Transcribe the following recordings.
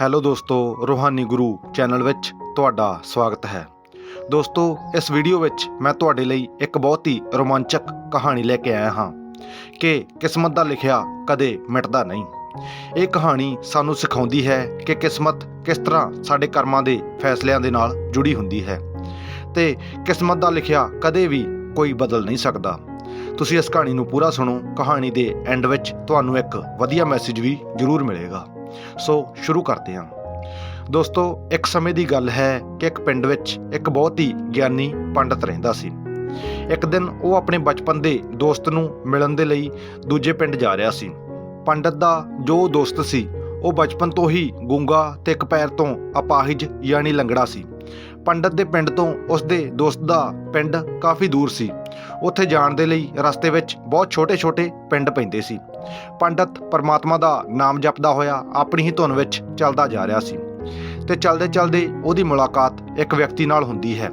Hello ਦੋਸਤੋ, ਰੂਹਾਨੀ ਗੁਰੂ channel ਵਿੱਚ ਤੁਹਾਡਾ ਸਵਾਗਤ ਹੈ। ਦੋਸਤੋ, ਇਸ ਵੀਡੀਓ ਵਿੱਚ ਮੈਂ ਤੁਹਾਡੇ ਲਈ ਇੱਕ ਬਹੁਤ ਹੀ ਰੋਮਾਂਚਕ ਕਹਾਣੀ ਲੈ ਕੇ ਆਇਆ ਹਾਂ ਕਿ ਕਿਸਮਤ ਦਾ ਲਿਖਿਆ ਕਦੇ ਮਿਟਦਾ ਨਹੀਂ। ਇਹ ਕਹਾਣੀ ਸਾਨੂੰ ਸਿਖਾਉਂਦੀ ਹੈ ਕਿ ਕਿਸਮਤ ਕਿਸ ਤਰ੍ਹਾਂ ਸਾਡੇ ਕਰਮਾਂ ਦੇ ਫੈਸਲਿਆਂ ਦੇ ਨਾਲ ਜੁੜੀ ਹੁੰਦੀ ਹੈ ਤੇ ਕਿਸਮਤ ਦਾ ਲਿਖਿਆ ਕਦੇ ਵੀ ਕੋਈ ਬਦਲ ਨਹੀਂ ਸਕਦਾ। ਤੁਸੀਂ ਇਸ ਕਹਾਣੀ ਨੂੰ ਪੂਰਾ ਸੁਣੋ, ਕਹਾਣੀ ਦੇ ਐਂਡ ਵਿੱਚ ਤੁਹਾਨੂੰ ਇੱਕ ਵਧੀਆ ਮੈਸੇਜ ਵੀ ਜ਼ਰੂਰ ਮਿਲੇਗਾ। ਸੋ ਸ਼ੁਰੂ ਕਰਦੇ ਹਾਂ। ਦੋਸਤੋ, ਇੱਕ ਸਮੇਂ ਦੀ ਗੱਲ ਹੈ ਕਿ ਇੱਕ ਪਿੰਡ ਵਿੱਚ ਇੱਕ ਬਹੁਤ ਹੀ ਗਿਆਨੀ ਪੰਡਤ ਰਹਿੰਦਾ ਸੀ। ਇੱਕ ਦਿਨ ਉਹ ਆਪਣੇ ਬਚਪਨ ਦੇ ਦੋਸਤ ਨੂੰ ਮਿਲਣ ਦੇ ਲਈ ਦੂਜੇ ਪਿੰਡ ਜਾ ਰਿਹਾ ਸੀ। ਪੰਡਤ ਦਾ ਜੋ ਦੋਸਤ ਸੀ, ਉਹ ਬਚਪਨ ਤੋਂ ਹੀ ਗੂੰਗਾ ਤੇ ਇੱਕ ਪੈਰ ਤੋਂ ਅਪਾਹਿਜ ਯਾਨੀ ਲੰਗੜਾ ਸੀ। ਪੰਡਤ ਦੇ ਪਿੰਡ ਤੋਂ ਉਸ ਦੇ ਦੋਸਤ ਦਾ ਪਿੰਡ ਕਾਫੀ ਦੂਰ ਸੀ। ਉੱਥੇ ਜਾਣ ਦੇ ਲਈ ਰਸਤੇ ਵਿੱਚ ਬਹੁਤ ਛੋਟੇ-ਛੋਟੇ ਪਿੰਡ ਪੈਂਦੇ ਸੀ। ਪੰਡਤ ਪਰਮਾਤਮਾ ਦਾ ਨਾਮ ਜਪਦਾ ਹੋਇਆ ਆਪਣੀ ਹੀ ਧੁਨ ਵਿੱਚ ਚੱਲਦਾ ਜਾ ਰਿਹਾ ਸੀ ਤੇ ਚਲਦੇ-ਚਲਦੇ ਉਹਦੀ ਮੁਲਾਕਾਤ ਇੱਕ ਵਿਅਕਤੀ ਨਾਲ ਹੁੰਦੀ ਹੈ,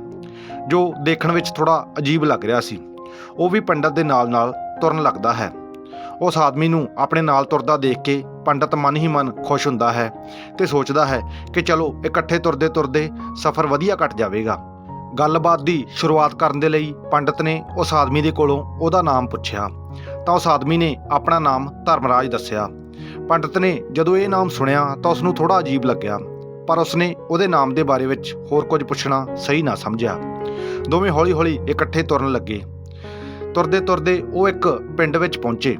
ਜੋ ਦੇਖਣ ਵਿੱਚ ਥੋੜਾ ਅਜੀਬ ਲੱਗ ਰਿਹਾ ਸੀ। ਉਹ ਵੀ ਪੰਡਤ ਦੇ ਨਾਲ-ਨਾਲ ਤੁਰਨ ਲੱਗਦਾ ਹੈ। ਉਸ ਆਦਮੀ ਨੂੰ ਆਪਣੇ ਨਾਲ ਤੁਰਦਾ ਦੇਖ ਕੇ ਪੰਡਤ ਮਨ ਹੀ ਮਨ ਖੁਸ਼ ਹੁੰਦਾ ਹੈ ਤੇ ਸੋਚਦਾ ਹੈ ਕਿ ਚਲੋ ਇਕੱਠੇ ਤੁਰਦੇ ਤੁਰਦੇ ਸਫ਼ਰ ਵਧੀਆ ਕੱਟ ਜਾਵੇਗਾ। ਗੱਲਬਾਤ ਦੀ ਸ਼ੁਰੂਆਤ ਕਰਨ ਦੇ ਲਈ ਪੰਡਤ ਨੇ ਉਸ ਆਦਮੀ ਦੇ ਕੋਲੋਂ ਉਹਦਾ ਨਾਮ ਪੁੱਛਿਆ। ਤਾਂ ਉਸ ਆਦਮੀ ਨੇ ਆਪਣਾ ਨਾਮ ਧਰਮਰਾਜ ਦੱਸਿਆ। ਪੰਡਤ ਨੇ ਜਦੋਂ ਇਹ ਨਾਮ ਸੁਣਿਆ ਤਾਂ ਉਸ ਨੂੰ ਥੋੜਾ ਅਜੀਬ ਲੱਗਿਆ, ਪਰ ਉਸਨੇ ਉਹਦੇ ਨਾਮ ਦੇ ਬਾਰੇ ਵਿੱਚ ਹੋਰ ਕੁਝ ਪੁੱਛਣਾ ਸਹੀ ਨਾ ਸਮਝਿਆ। ਦੋਵੇਂ ਹੌਲੀ-ਹੌਲੀ ਇਕੱਠੇ ਤੁਰਨ ਲੱਗੇ। ਤੁਰਦੇ ਤੁਰਦੇ ਉਹ ਇੱਕ ਪਿੰਡ ਵਿੱਚ ਪਹੁੰਚੇ।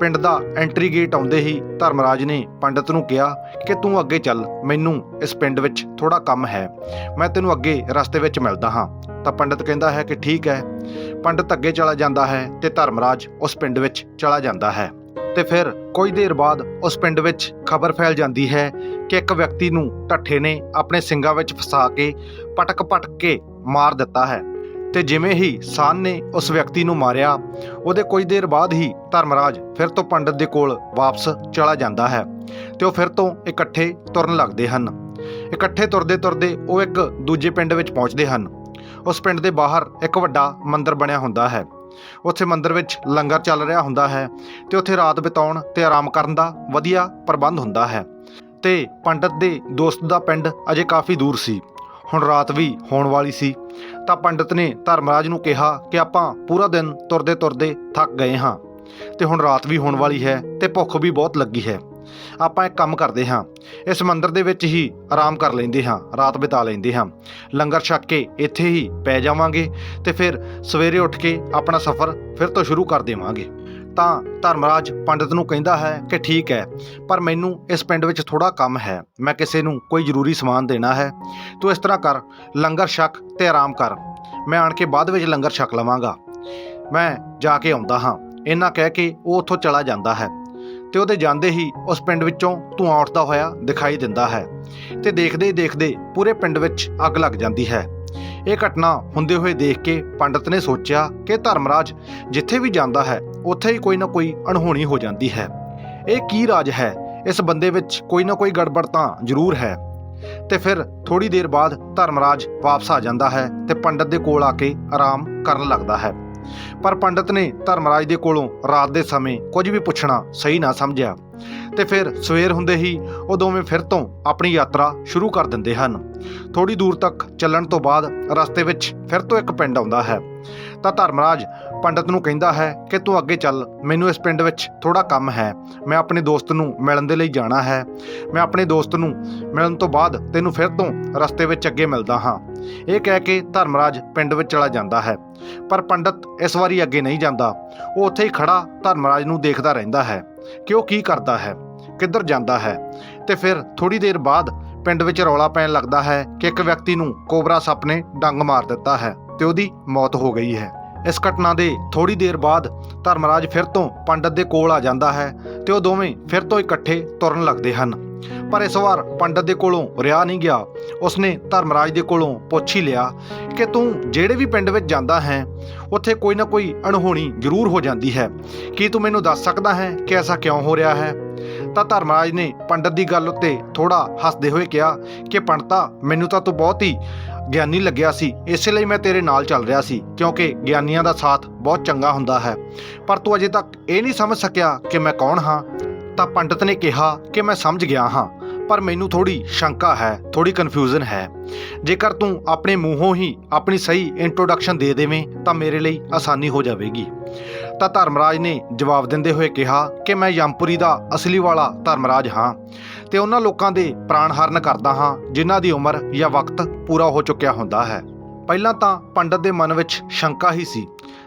ਪਿੰਡ ਦਾ ਐਂਟਰੀ ਗੇਟ ਆਉਂਦੇ ਹੀ ਧਰਮਰਾਜ ਨੇ ਪੰਡਤ ਨੂੰ ਕਿਹਾ ਕਿ ਤੂੰ ਅੱਗੇ ਚੱਲ, ਮੈਨੂੰ ਇਸ ਪਿੰਡ ਵਿੱਚ ਥੋੜਾ ਕੰਮ ਹੈ। ਮੈਂ ਤੈਨੂੰ ਅੱਗੇ ਰਸਤੇ ਵਿੱਚ ਮਿਲਦਾ ਹਾਂ। ਤਾਂ ਪੰਡਤ ਕਹਿੰਦਾ ਹੈ ਕਿ ਠੀਕ ਹੈ। ਪੰਡਤ ਅੱਗੇ ਚਲਾ ਜਾਂਦਾ ਹੈ ਤੇ ਧਰਮਰਾਜ ਉਸ ਪਿੰਡ ਵਿੱਚ ਚਲਾ ਜਾਂਦਾ ਹੈ। ਤੇ ਫਿਰ ਕੁਝ ਦੇਰ ਬਾਅਦ ਉਸ ਪਿੰਡ ਵਿੱਚ ਖਬਰ ਫੈਲ ਜਾਂਦੀ ਹੈ ਕਿ ਇੱਕ ਵਿਅਕਤੀ ਨੂੰ ਢੱਠੇ ਨੇ ਆਪਣੇ ਸਿੰਗਾਂ ਵਿੱਚ ਫਸਾ ਕੇ ਪਟਕ-ਪਟਕ ਕੇ ਮਾਰ ਦਿੱਤਾ ਹੈ। ਤੇ ਜਿਵੇਂ ਹੀ ਸਾਨ ਨੇ ਉਸ ਵਿਅਕਤੀ ਨੂੰ ਮਾਰਿਆ, ਉਹਦੇ ਕੁਝ ਦੇਰ ਬਾਅਦ ਹੀ ਧਰਮਰਾਜ ਫਿਰ ਤੋਂ ਪੰਡਤ ਦੇ ਕੋਲ ਵਾਪਸ ਚਲਾ ਜਾਂਦਾ ਹੈ ਤੇ ਉਹ ਫਿਰ ਤੋਂ ਇਕੱਠੇ ਤੁਰਨ ਲੱਗਦੇ ਹਨ। ਇਕੱਠੇ ਤੁਰਦੇ ਤੁਰਦੇ ਉਹ ਇੱਕ ਦੂਜੇ ਪਿੰਡ ਵਿੱਚ ਪਹੁੰਚਦੇ ਹਨ। ਉਸ ਪਿੰਡ ਦੇ ਬਾਹਰ ਇੱਕ ਵੱਡਾ ਮੰਦਿਰ ਬਣਿਆ ਹੁੰਦਾ ਹੈ। ਉੱਥੇ ਮੰਦਿਰ ਵਿੱਚ ਲੰਗਰ ਚੱਲ ਰਿਹਾ ਹੁੰਦਾ ਹੈ ਤੇ ਉੱਥੇ ਰਾਤ ਬਿਤਾਉਣ ਤੇ ਆਰਾਮ ਕਰਨ ਦਾ ਵਧੀਆ ਪ੍ਰਬੰਧ ਹੁੰਦਾ ਹੈ। ਤੇ ਪੰਡਤ ਦੇ ਦੋਸਤ ਦਾ ਪਿੰਡ ਅਜੇ ਕਾਫੀ ਦੂਰ ਸੀ। ਹੁਣ ਰਾਤ ਵੀ ਹੋਣ ਵਾਲੀ ਸੀ। ਤਾਂ ਪੰਡਤ ਨੇ ਧਰਮਰਾਜ ਨੂੰ ਕਿਹਾ ਕਿ ਆਪਾਂ ਪੂਰਾ ਦਿਨ ਤੁਰਦੇ ਤੁਰਦੇ ਥੱਕ ਗਏ ਹਾਂ ਤੇ ਹੁਣ ਰਾਤ ਵੀ ਹੋਣ ਵਾਲੀ ਹੈ ਤੇ ਭੁੱਖ ਵੀ ਬਹੁਤ ਲੱਗੀ ਹੈ। ਆਪਾਂ ਇੱਕ ਕੰਮ ਕਰਦੇ ਹਾਂ। ਇਸ ਮੰਦਿਰ ਦੇ ਵਿੱਚ ਹੀ ਆਰਾਮ ਕਰ ਲੈਂਦੇ ਹਾਂ, ਰਾਤ ਬਿਤਾ ਲੈਂਦੇ ਹਾਂ। ਲੰਗਰ ਛੱਕ ਕੇ ਇੱਥੇ ਹੀ ਪੈ ਜਾਵਾਂਗੇ ਤੇ ਫਿਰ ਸਵੇਰੇ ਉੱਠ ਕੇ ਆਪਣਾ ਸਫ਼ਰ ਫਿਰ ਤੋਂ ਸ਼ੁਰੂ ਕਰ ਦੇਵਾਂਗੇ। ਤਾਂ ਧਰਮਰਾਜ ਪੰਡਤ ਨੂੰ ਕਹਿੰਦਾ ਹੈ ਕਿ ਠੀਕ ਹੈ, ਪਰ ਮੈਨੂੰ ਇਸ ਪਿੰਡ ਵਿੱਚ ਥੋੜਾ ਕੰਮ ਹੈ। ਮੈਂ ਕਿਸੇ ਨੂੰ ਕੋਈ ਜ਼ਰੂਰੀ ਸਮਾਨ ਦੇਣਾ ਹੈ। ਤੂੰ ਇਸ ਤਰ੍ਹਾਂ ਕਰ, ਲੰਗਰ ਛਕ ਤੇ ਆਰਾਮ ਕਰ। ਮੈਂ ਆਣ ਕੇ ਬਾਅਦ ਵਿੱਚ ਲੰਗਰ ਛਕ ਲਵਾਂਗਾ। ਮੈਂ ਜਾ ਕੇ ਆਉਂਦਾ ਹਾਂ। ਇਹਨਾਂ ਕਹਿ ਕੇ ਉਹ ਉੱਥੋਂ ਚਲਾ ਜਾਂਦਾ ਹੈ ਤੇ ਉਹਦੇ ਜਾਂਦੇ ਹੀ ਉਸ ਪਿੰਡ ਵਿੱਚੋਂ ਧੂਆਂ ਉੱਠਦਾ ਹੋਇਆ ਦਿਖਾਈ ਦਿੰਦਾ ਹੈ ਤੇ ਦੇਖਦੇ ਹੀ ਦੇਖਦੇ ਪੂਰੇ ਪਿੰਡ ਵਿੱਚ ਅੱਗ ਲੱਗ ਜਾਂਦੀ ਹੈ। ਇਹ ਘਟਨਾ ਹੁੰਦੇ ਹੋਏ ਦੇਖ ਕੇ ਪੰਡਤ ਨੇ ਸੋਚਿਆ ਕਿ ਧਰਮਰਾਜ ਜਿੱਥੇ ਵੀ ਜਾਂਦਾ ਹੈ, ਉੱਥੇ ਹੀ ਕੋਈ ਨਾ ਕੋਈ ਅਣਹੋਣੀ ਹੋ ਜਾਂਦੀ ਹੈ। ਇਹ ਕੀ ਰਾਜ ਹੈ? ਇਸ ਬੰਦੇ ਵਿੱਚ ਕੋਈ ਨਾ ਕੋਈ ਗੜਬੜ ਤਾਂ ਜ਼ਰੂਰ ਹੈ। ਤੇ ਫਿਰ ਥੋੜੀ ਦੇਰ ਬਾਅਦ ਧਰਮਰਾਜ ਵਾਪਸ ਆ ਜਾਂਦਾ ਹੈ ਤੇ ਪੰਡਤ ਦੇ ਕੋਲ ਆ ਕੇ ਆਰਾਮ ਕਰਨ ਲੱਗਦਾ ਹੈ। ਪਰ ਪੰਡਤ ਨੇ ਧਰਮਰਾਜ ਦੇ ਕੋਲੋਂ ਰਾਤ ਦੇ ਸਮੇਂ ਕੁਝ ਵੀ ਪੁੱਛਣਾ ਸਹੀ ਨਾ ਸਮਝਿਆ। ਤੇ ਫਿਰ ਸਵੇਰ ਹੁੰਦੇ ਹੀ ਉਹ ਦੋਵੇਂ ਫਿਰ ਤੋਂ ਆਪਣੀ ਯਾਤਰਾ ਸ਼ੁਰੂ ਕਰ ਦਿੰਦੇ ਹਨ। ਥੋੜੀ ਦੂਰ ਤੱਕ ਚੱਲਣ ਤੋਂ ਬਾਅਦ ਰਸਤੇ ਵਿੱਚ ਫਿਰ ਤੋਂ ਇੱਕ ਪਿੰਡ ਆਉਂਦਾ ਹੈ। ਤਾਂ ਧਰਮਰਾਜ ਪੰਡਤ ਨੂੰ ਕਹਿੰਦਾ ਹੈ ਕਿ ਤੂੰ ਅੱਗੇ ਚੱਲ, ਮੈਨੂੰ ਇਸ ਪਿੰਡ ਵਿੱਚ ਥੋੜਾ ਕੰਮ ਹੈ। ਮੈਂ ਆਪਣੇ ਦੋਸਤ ਨੂੰ ਮਿਲਣ ਦੇ ਲਈ ਜਾਣਾ ਹੈ। ਮੈਂ ਆਪਣੇ ਦੋਸਤ ਨੂੰ ਮਿਲਣ ਤੋਂ ਬਾਅਦ ਤੈਨੂੰ ਫਿਰ ਤੋਂ ਰਸਤੇ ਵਿੱਚ ਅੱਗੇ ਮਿਲਦਾ ਹਾਂ। ਇਹ ਕਹਿ ਕੇ ਧਰਮਰਾਜ ਪਿੰਡ ਵਿੱਚ ਚਲਾ ਜਾਂਦਾ ਹੈ। ਪਰ ਪੰਡਤ ਇਸ ਵਾਰੀ ਅੱਗੇ ਨਹੀਂ ਜਾਂਦਾ। ਉਹ ਉੱਥੇ ਹੀ ਖੜਾ ਧਰਮਰਾਜ ਨੂੰ ਦੇਖਦਾ ਰਹਿੰਦਾ ਹੈ। ਕਿ ਉਹ ਕੀ ਕਰਦਾ ਹੈ, ਕਿੱਧਰ ਜਾਂਦਾ ਹੈ ਤੇ ਫਿਰ ਥੋੜੀ ਦੇਰ ਬਾਅਦ ਪਿੰਡ ਵਿੱਚ ਰੌਲਾ ਪੈਣ ਲੱਗਦਾ ਹੈ ਕਿ ਇੱਕ ਵਿਅਕਤੀ ਨੂੰ ਕੋਬਰਾ ਸੱਪ ਨੇ ਡੰਗ ਮਾਰ ਦਿੱਤਾ ਹੈ ਤੇ ਉਹਦੀ ਮੌਤ ਹੋ ਗਈ ਹੈ। ਇਸ ਘਟਨਾ ਦੇ ਥੋੜੀ ਦੇਰ ਬਾਅਦ ਧਰਮਰਾਜ ਫਿਰ ਤੋਂ ਪੰਡਤ ਦੇ ਕੋਲ ਆ ਜਾਂਦਾ ਹੈ ਤੇ ਉਹ ਦੋਵੇਂ ਫਿਰ ਤੋਂ ਇਕੱਠੇ ਤੁਰਨ ਲੱਗਦੇ ਹਨ। ਪਰ ਇਸ ਵਾਰ ਪੰਡਤ ਦੇ ਕੋਲੋਂ ਰਿਹਾ ਨਹੀਂ ਗਿਆ। ਉਸਨੇ ਧਰਮਰਾਜ ਦੇ ਕੋਲੋਂ ਪੁੱਛ ਹੀ ਲਿਆ ਕਿ ਤੂੰ ਜਿਹੜੇ ਵੀ ਪਿੰਡ ਵਿੱਚ ਜਾਂਦਾ ਹੈ, ਉੱਥੇ ਕੋਈ ਨਾ ਕੋਈ ਅਣਹੋਣੀ ਜ਼ਰੂਰ ਹੋ ਜਾਂਦੀ ਹੈ। ਕੀ ਤੂੰ ਮੈਨੂੰ ਦੱਸ ਸਕਦਾ ਹੈ ਕਿ ਐਸਾ ਕਿਉਂ ਹੋ ਰਿਹਾ ਹੈ? ਤਾਂ ਧਰਮਰਾਜ ਨੇ ਪੰਡਤ ਦੀ ਗੱਲ ਉੱਤੇ ਥੋੜਾ ਹੱਸਦੇ ਹੋਏ ਕਿਹਾ ਕਿ ਪੰਡਤਾ, ਮੈਨੂੰ ਤਾਂ ਤੂੰ ਬਹੁਤ ਹੀ ਗਿਆਨੀ ਲੱਗਿਆ ਸੀ, ਇਸੇ ਲਈ ਮੈਂ ਤੇਰੇ ਨਾਲ ਚੱਲ ਰਿਹਾ ਸੀ, ਕਿਉਂਕਿ ਗਿਆਨੀਆਂ ਦਾ ਸਾਥ ਬਹੁਤ ਚੰਗਾ ਹੁੰਦਾ ਹੈ। ਪਰ ਤੂੰ ਅਜੇ ਤੱਕ ਇਹ ਨਹੀਂ ਸਮਝ ਸਕਿਆ ਕਿ ਮੈਂ ਕੌਣ ਹਾਂ। ਤਾਂ ਪੰਡਤ ਨੇ ਕਿਹਾ ਕਿ ਮੈਂ ਸਮਝ ਗਿਆ ਹਾਂ, ਪਰ ਮੈਨੂੰ ਥੋੜੀ ਸ਼ੰਕਾ ਹੈ ਥੋੜੀ ਕਨਫਿਊਜ਼ਨ ਹੈ। ਜੇਕਰ ਤੂੰ ਆਪਣੇ ਮੂੰਹੋਂ ਹੀ ਆਪਣੀ ਸਹੀ ਇੰਟਰੋਡਕਸ਼ਨ ਦੇ ਦੇਵੇਂ, ਤਾਂ ਮੇਰੇ ਲਈ ਆਸਾਨੀ ਹੋ ਜਾਵੇਗੀ। ਤਾਂ ਧਰਮਰਾਜ ਨੇ ਜਵਾਬ ਦਿੰਦੇ ਹੋਏ ਕਿਹਾ ਕਿ ਮੈਂ ਯਮਪੁਰੀ ਦਾ ਅਸਲੀ ਵਾਲਾ ਧਰਮਰਾਜ ਹਾਂ ਤੇ ਉਹਨਾਂ ਲੋਕਾਂ ਦੇ ਪ੍ਰਾਣ ਹਰਨ ਕਰਦਾ ਹਾਂ, ਜਿਨ੍ਹਾਂ ਦੀ ਉਮਰ ਜਾਂ ਵਕਤ ਪੂਰਾ ਹੋ ਚੁੱਕਿਆ ਹੁੰਦਾ ਹੈ। ਪਹਿਲਾਂ ਤਾਂ ਪੰਡਤ ਦੇ ਮਨ ਵਿੱਚ ਸ਼ੰਕਾ ਹੀ ਸੀ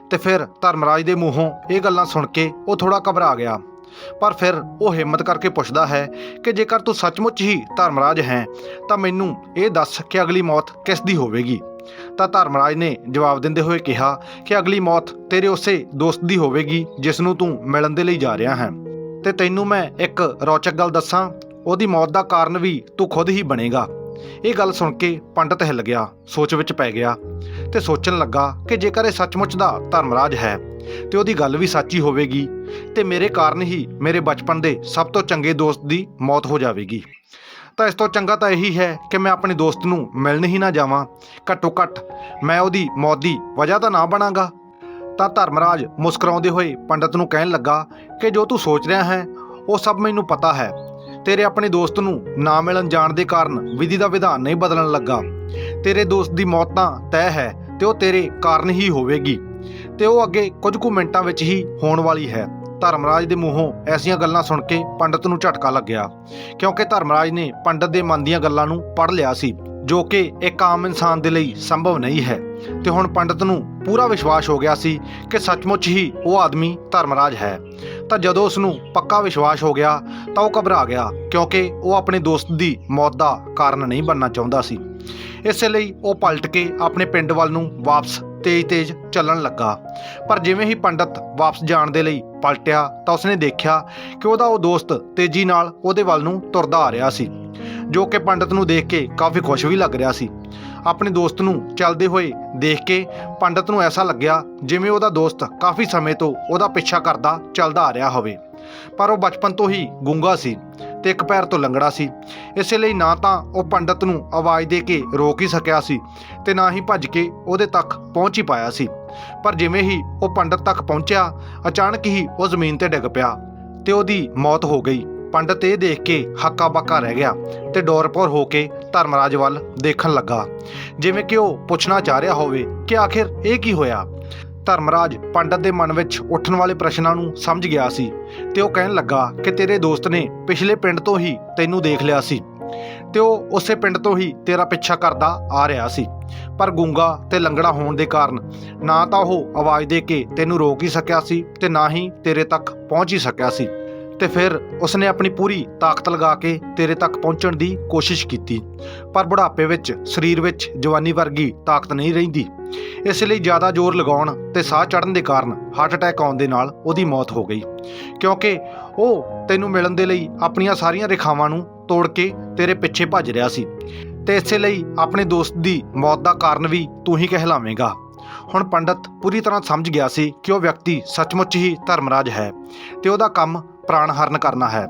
ਤੇ ਫਿਰ ਧਰਮਰਾਜ ਦੇ ਮੂੰਹੋਂ ਇਹ ਗੱਲਾਂ ਸੁਣ ਕੇ ਉਹ ਥੋੜਾ ਘਬਰਾ ਗਿਆ। ਪਰ ਫਿਰ ਉਹ ਹਿੰਮਤ ਕਰਕੇ ਪੁੱਛਦਾ ਹੈ ਕਿ ਜੇਕਰ ਤੂੰ ਸੱਚਮੁੱਚ ਹੀ ਧਰਮਰਾਜ ਹੈ, ਤਾਂ ਮੈਨੂੰ ਇਹ ਦੱਸ ਕਿ ਅਗਲੀ ਮੌਤ ਕਿਸ ਦੀ ਹੋਵੇਗੀ? ਤਾਂ ਧਰਮਰਾਜ ਨੇ ਜਵਾਬ ਦਿੰਦੇ ਹੋਏ ਕਿਹਾ ਕਿ ਅਗਲੀ ਮੌਤ ਤੇਰੇ ਉਸੇ ਦੋਸਤ ਦੀ ਹੋਵੇਗੀ, ਜਿਸ ਨੂੰ ਤੂੰ ਮਿਲਣ ਦੇ ਲਈ ਜਾ ਰਿਹਾ ਹੈ। ਤੇ ਤੈਨੂੰ ਮੈਂ ਇੱਕ ਰੌਚਕ ਗੱਲ ਦੱਸਾਂ, ਉਹਦੀ ਮੌਤ ਦਾ ਕਾਰਨ ਵੀ ਤੂੰ ਖੁਦ ਹੀ ਬਣੇਗਾ। ਇਹ ਗੱਲ ਸੁਣ ਕੇ ਪੰਡਤ ਹਿੱਲ ਗਿਆ, ਸੋਚ ਵਿੱਚ ਪੈ ਗਿਆ ਤੇ ਸੋਚਣ ਲੱਗਾ ਕਿ ਜੇਕਰ ਇਹ ਸੱਚਮੁੱਚ ਦਾ ਧਰਮਰਾਜ ਹੈ ਤੇ ਉਹਦੀ ਗੱਲ ਵੀ ਸੱਚੀ ਹੋਵੇਗੀ ਤੇ ਮੇਰੇ ਕਾਰਨ ਹੀ ਮੇਰੇ ਬਚਪਨ ਦੇ ਸਭ ਤੋਂ ਚੰਗੇ ਦੋਸਤ ਦੀ ਮੌਤ ਹੋ ਜਾਵੇਗੀ। ਤਾਂ ਇਸ ਤੋਂ ਚੰਗਾ ਤਾਂ ਇਹੀ ਹੈ ਕਿ ਮੈਂ ਆਪਣੇ ਦੋਸਤ ਨੂੰ ਮਿਲਣ ਹੀ ਨਾ ਜਾਵਾਂ। ਘੱਟੋ ਘੱਟ ਮੈਂ ਉਹਦੀ ਮੌਤ ਦੀ ਵਜ੍ਹਾ ਤਾਂ ਨਾ ਬਣਾਂਗਾ। ਤਾਂ ਧਰਮਰਾਜ ਮੁਸਕਰਾਉਂਦੇ ਹੋਏ ਪੰਡਤ ਨੂੰ ਕਹਿਣ ਲੱਗਾ ਕਿ ਜੋ ਤੂੰ ਸੋਚ ਰਿਹਾ ਹੈ, ਉਹ ਸਭ ਮੈਨੂੰ ਪਤਾ ਹੈ। ਤੇਰੇ ਆਪਣੇ ਦੋਸਤ ਨੂੰ ਨਾ ਮਿਲਣ ਜਾਣ ਦੇ ਕਾਰਨ ਵਿਧੀ ਦਾ ਵਿਧਾਨ ਨਹੀਂ ਬਦਲਣ ਲੱਗਾ। ਤੇਰੇ ਦੋਸਤ ਦੀ ਮੌਤ ਤਾਂ ਤੈਅ ਹੈ ਤੇ ਉਹ ਤੇਰੇ ਕਾਰਨ ਹੀ ਹੋਵੇਗੀ। ਤੇ ਉਹ ਅੱਗੇ ਕੁਝ ਕੁ ਮਿੰਟਾਂ ਵਿੱਚ ਹੀ ਹੋਣ ਵਾਲੀ ਹੈ। ਧਰਮਰਾਜ ਦੇ ਮੂੰਹੋਂ ਐਸੀਆਂ ਗੱਲਾਂ ਸੁਣ ਕੇ ਪੰਡਤ ਨੂੰ ਝਟਕਾ ਲੱਗਿਆ, ਕਿਉਂਕਿ ਧਰਮਰਾਜ ਨੇ ਪੰਡਤ ਦੇ ਮਨ ਦੀਆਂ ਗੱਲਾਂ ਨੂੰ ਪੜ੍ਹ ਲਿਆ ਸੀ, ਜੋ ਕਿ ਇੱਕ ਆਮ ਇਨਸਾਨ ਦੇ ਲਈ ਸੰਭਵ ਨਹੀਂ ਹੈ। ਤੇ ਹੁਣ ਪੰਡਤ ਨੂੰ ਪੂਰਾ ਵਿਸ਼ਵਾਸ ਹੋ ਗਿਆ ਸੀ ਕਿ ਸੱਚਮੁੱਚ ਹੀ ਉਹ ਆਦਮੀ ਧਰਮਰਾਜ ਹੈ। ਤਾਂ ਜਦੋਂ ਉਸ ਨੂੰ ਪੱਕਾ ਵਿਸ਼ਵਾਸ ਹੋ ਗਿਆ, ਤਾਂ ਉਹ ਘਬਰਾ ਗਿਆ, ਕਿਉਂਕਿ ਉਹ ਆਪਣੇ ਦੋਸਤ ਦੀ ਮੌਤ ਦਾ ਕਾਰਨ ਨਹੀਂ ਬਣਨਾ ਚਾਹੁੰਦਾ ਸੀ। ਇਸੇ ਲਈ ਉਹ ਪਲਟ ਕੇ ਆਪਣੇ ਪਿੰਡ ਵੱਲ ਨੂੰ ਵਾਪਸ ਤੇਜ਼-ਤੇਜ਼ ਚੱਲਣ ਲੱਗਾ। ਪਰ ਜਿਵੇਂ ਹੀ ਪੰਡਤ ਵਾਪਸ ਜਾਣ ਦੇ ਲਈ ਪਲਟਿਆ ਤਾਂ ਉਸਨੇ ਦੇਖਿਆ ਕਿ ਉਹਦਾ ਉਹ ਦੋਸਤ ਤੇਜ਼ੀ ਨਾਲ ਉਹਦੇ ਵੱਲ ਨੂੰ ਤੁਰਦਾ ਆ ਰਿਹਾ ਸੀ, ਜੋ ਕਿ ਪੰਡਤ ਨੂੰ ਦੇਖ ਕੇ ਕਾਫੀ ਖੁਸ਼ ਵੀ ਲੱਗ ਰਿਹਾ ਸੀ। ਆਪਣੇ ਦੋਸਤ ਨੂੰ ਚੱਲਦੇ ਹੋਏ ਦੇਖ ਕੇ ਪੰਡਤ ਨੂੰ ਐਸਾ ਲੱਗਿਆ ਜਿਵੇਂ ਉਹਦਾ ਦੋਸਤ ਕਾਫੀ ਸਮੇਂ ਤੋਂ ਉਹਦਾ ਪਿੱਛਾ ਕਰਦਾ ਚੱਲਦਾ ਆ ਰਿਹਾ ਹੋਵੇ। ਪਰ ਉਹ ਬਚਪਨ ਤੋਂ ਹੀ ਗੂੰਗਾ ਸੀ। ਤੇ ਇੱਕ ਪੈਰ ਤੋਂ ਲੰਗੜਾ ਸੀ। ਇਸੇ ਲਈ ਨਾ ਤਾਂ ਉਹ ਪੰਡਤ ਨੂੰ ਆਵਾਜ਼ ਦੇ ਕੇ ਰੋਕ ਹੀ ਸਕਿਆ ਸੀ ਤੇ ਨਾ ਹੀ ਭੱਜ ਕੇ ਉਹਦੇ ਤੱਕ ਪਹੁੰਚ ਹੀ ਪਾਇਆ ਸੀ। ਪਰ ਜਿਵੇਂ ਹੀ ਉਹ ਪੰਡਤ ਤੱਕ ਪਹੁੰਚਿਆ, ਅਚਾਨਕ ਹੀ ਉਹ ਜ਼ਮੀਨ ਤੇ ਡਿੱਗ ਪਿਆ ਤੇ ਉਹਦੀ ਮੌਤ ਹੋ ਗਈ। ਪੰਡਤ ਇਹ ਦੇਖ ਕੇ ਹੱਕਾ ਬੱਕਾ ਰਹਿ ਗਿਆ ਤੇ ਡੋਰਪੋਰ ਹੋ ਕੇ ਧਰਮਰਾਜ ਵੱਲ ਦੇਖਣ ਲੱਗਾ। ਜਿਵੇਂ ਕਿ ਉਹ ਪੁੱਛਣਾ ਚਾਹ ਰਿਹਾ ਹੋਵੇ ਕਿ ਆਖਿਰ ਇਹ ਕੀ ਹੋਇਆ? ਧਰਮਰਾਜ ਪੰਡਤ ਦੇ ਮਨ ਵਿੱਚ ਉੱਠਣ ਵਾਲੇ ਪ੍ਰਸ਼ਨਾਂ ਨੂੰ ਸਮਝ ਗਿਆ ਸੀ ਤੇ ਉਹ ਕਹਿਣ ਲੱਗਾ ਕਿ ਤੇਰੇ ਦੋਸਤ ਨੇ ਪਿਛਲੇ ਪਿੰਡ ਤੋਂ ਹੀ ਤੈਨੂੰ ਦੇਖ ਲਿਆ ਸੀ ਤੇ ਉਹ ਉਸੇ ਪਿੰਡ ਤੋਂ ਹੀ ਤੇਰਾ ਪਿੱਛਾ ਕਰਦਾ ਆ ਰਿਹਾ ਸੀ। ਪਰ ਗੂੰਗਾ ਤੇ ਲੰਗੜਾ ਹੋਣ ਦੇ ਕਾਰਨ ਨਾ ਤਾਂ ਉਹ ਆਵਾਜ਼ ਦੇ ਕੇ ਤੈਨੂੰ ਰੋਕ ਹੀ ਸਕਿਆ ਸੀ ਤੇ ਨਾ ਹੀ ਤੇਰੇ ਤੱਕ ਪਹੁੰਚ ਹੀ ਸਕਿਆ ਸੀ। ਤੇ ਫਿਰ ਉਸਨੇ ਆਪਣੀ ਪੂਰੀ ਤਾਕਤ ਲਗਾ ਕੇ ਤੇਰੇ ਤੱਕ ਪਹੁੰਚਣ ਦੀ ਕੋਸ਼ਿਸ਼ ਕੀਤੀ। ਪਰ ਬੁਢਾਪੇ ਵਿੱਚ, ਸਰੀਰ ਵਿੱਚ ਜਵਾਨੀ ਵਰਗੀ ਤਾਕਤ ਨਹੀਂ ਰਹਿੰਦੀ। ਇਸ ਲਈ ਜ਼ਿਆਦਾ ਜ਼ੋਰ ਲਗਾਉਣ ਤੇ ਸਾਹ ਚੜਨ ਦੇ ਕਾਰਨ ਹਾਰਟ ਅਟੈਕ ਆਉਣ ਦੇ ਨਾਲ ਉਹਦੀ ਮੌਤ ਹੋ ਗਈ। ਕਿਉਂਕਿ ਉਹ ਤੈਨੂੰ ਮਿਲਣ ਦੇ ਲਈ ਆਪਣੀਆਂ ਸਾਰੀਆਂ ਰੇਖਾਵਾਂ ਨੂੰ ਤੋੜ ਕੇ ਤੇਰੇ ਪਿੱਛੇ ਭੱਜ ਰਿਹਾ ਸੀ। ਤੇ ਇਸੇ ਲਈ ਆਪਣੇ ਦੋਸਤ ਦੀ ਮੌਤ ਦਾ ਕਾਰਨ ਵੀ ਤੂੰ ਹੀ ਕਹਿਲਾਵੇਂਗਾ। ਹੁਣ ਪੰਡਤ ਪੂਰੀ ਤਰ੍ਹਾਂ ਸਮਝ ਗਿਆ ਸੀ ਕਿ ਉਹ ਵਿਅਕਤੀ ਸੱਚਮੁੱਚ ਹੀ ਧਰਮਰਾਜ ਹੈ ਤੇ ਉਹਦਾ ਕੰਮ ਪ੍ਰਾਣ ਹਰਨ ਕਰਨਾ ਹੈ।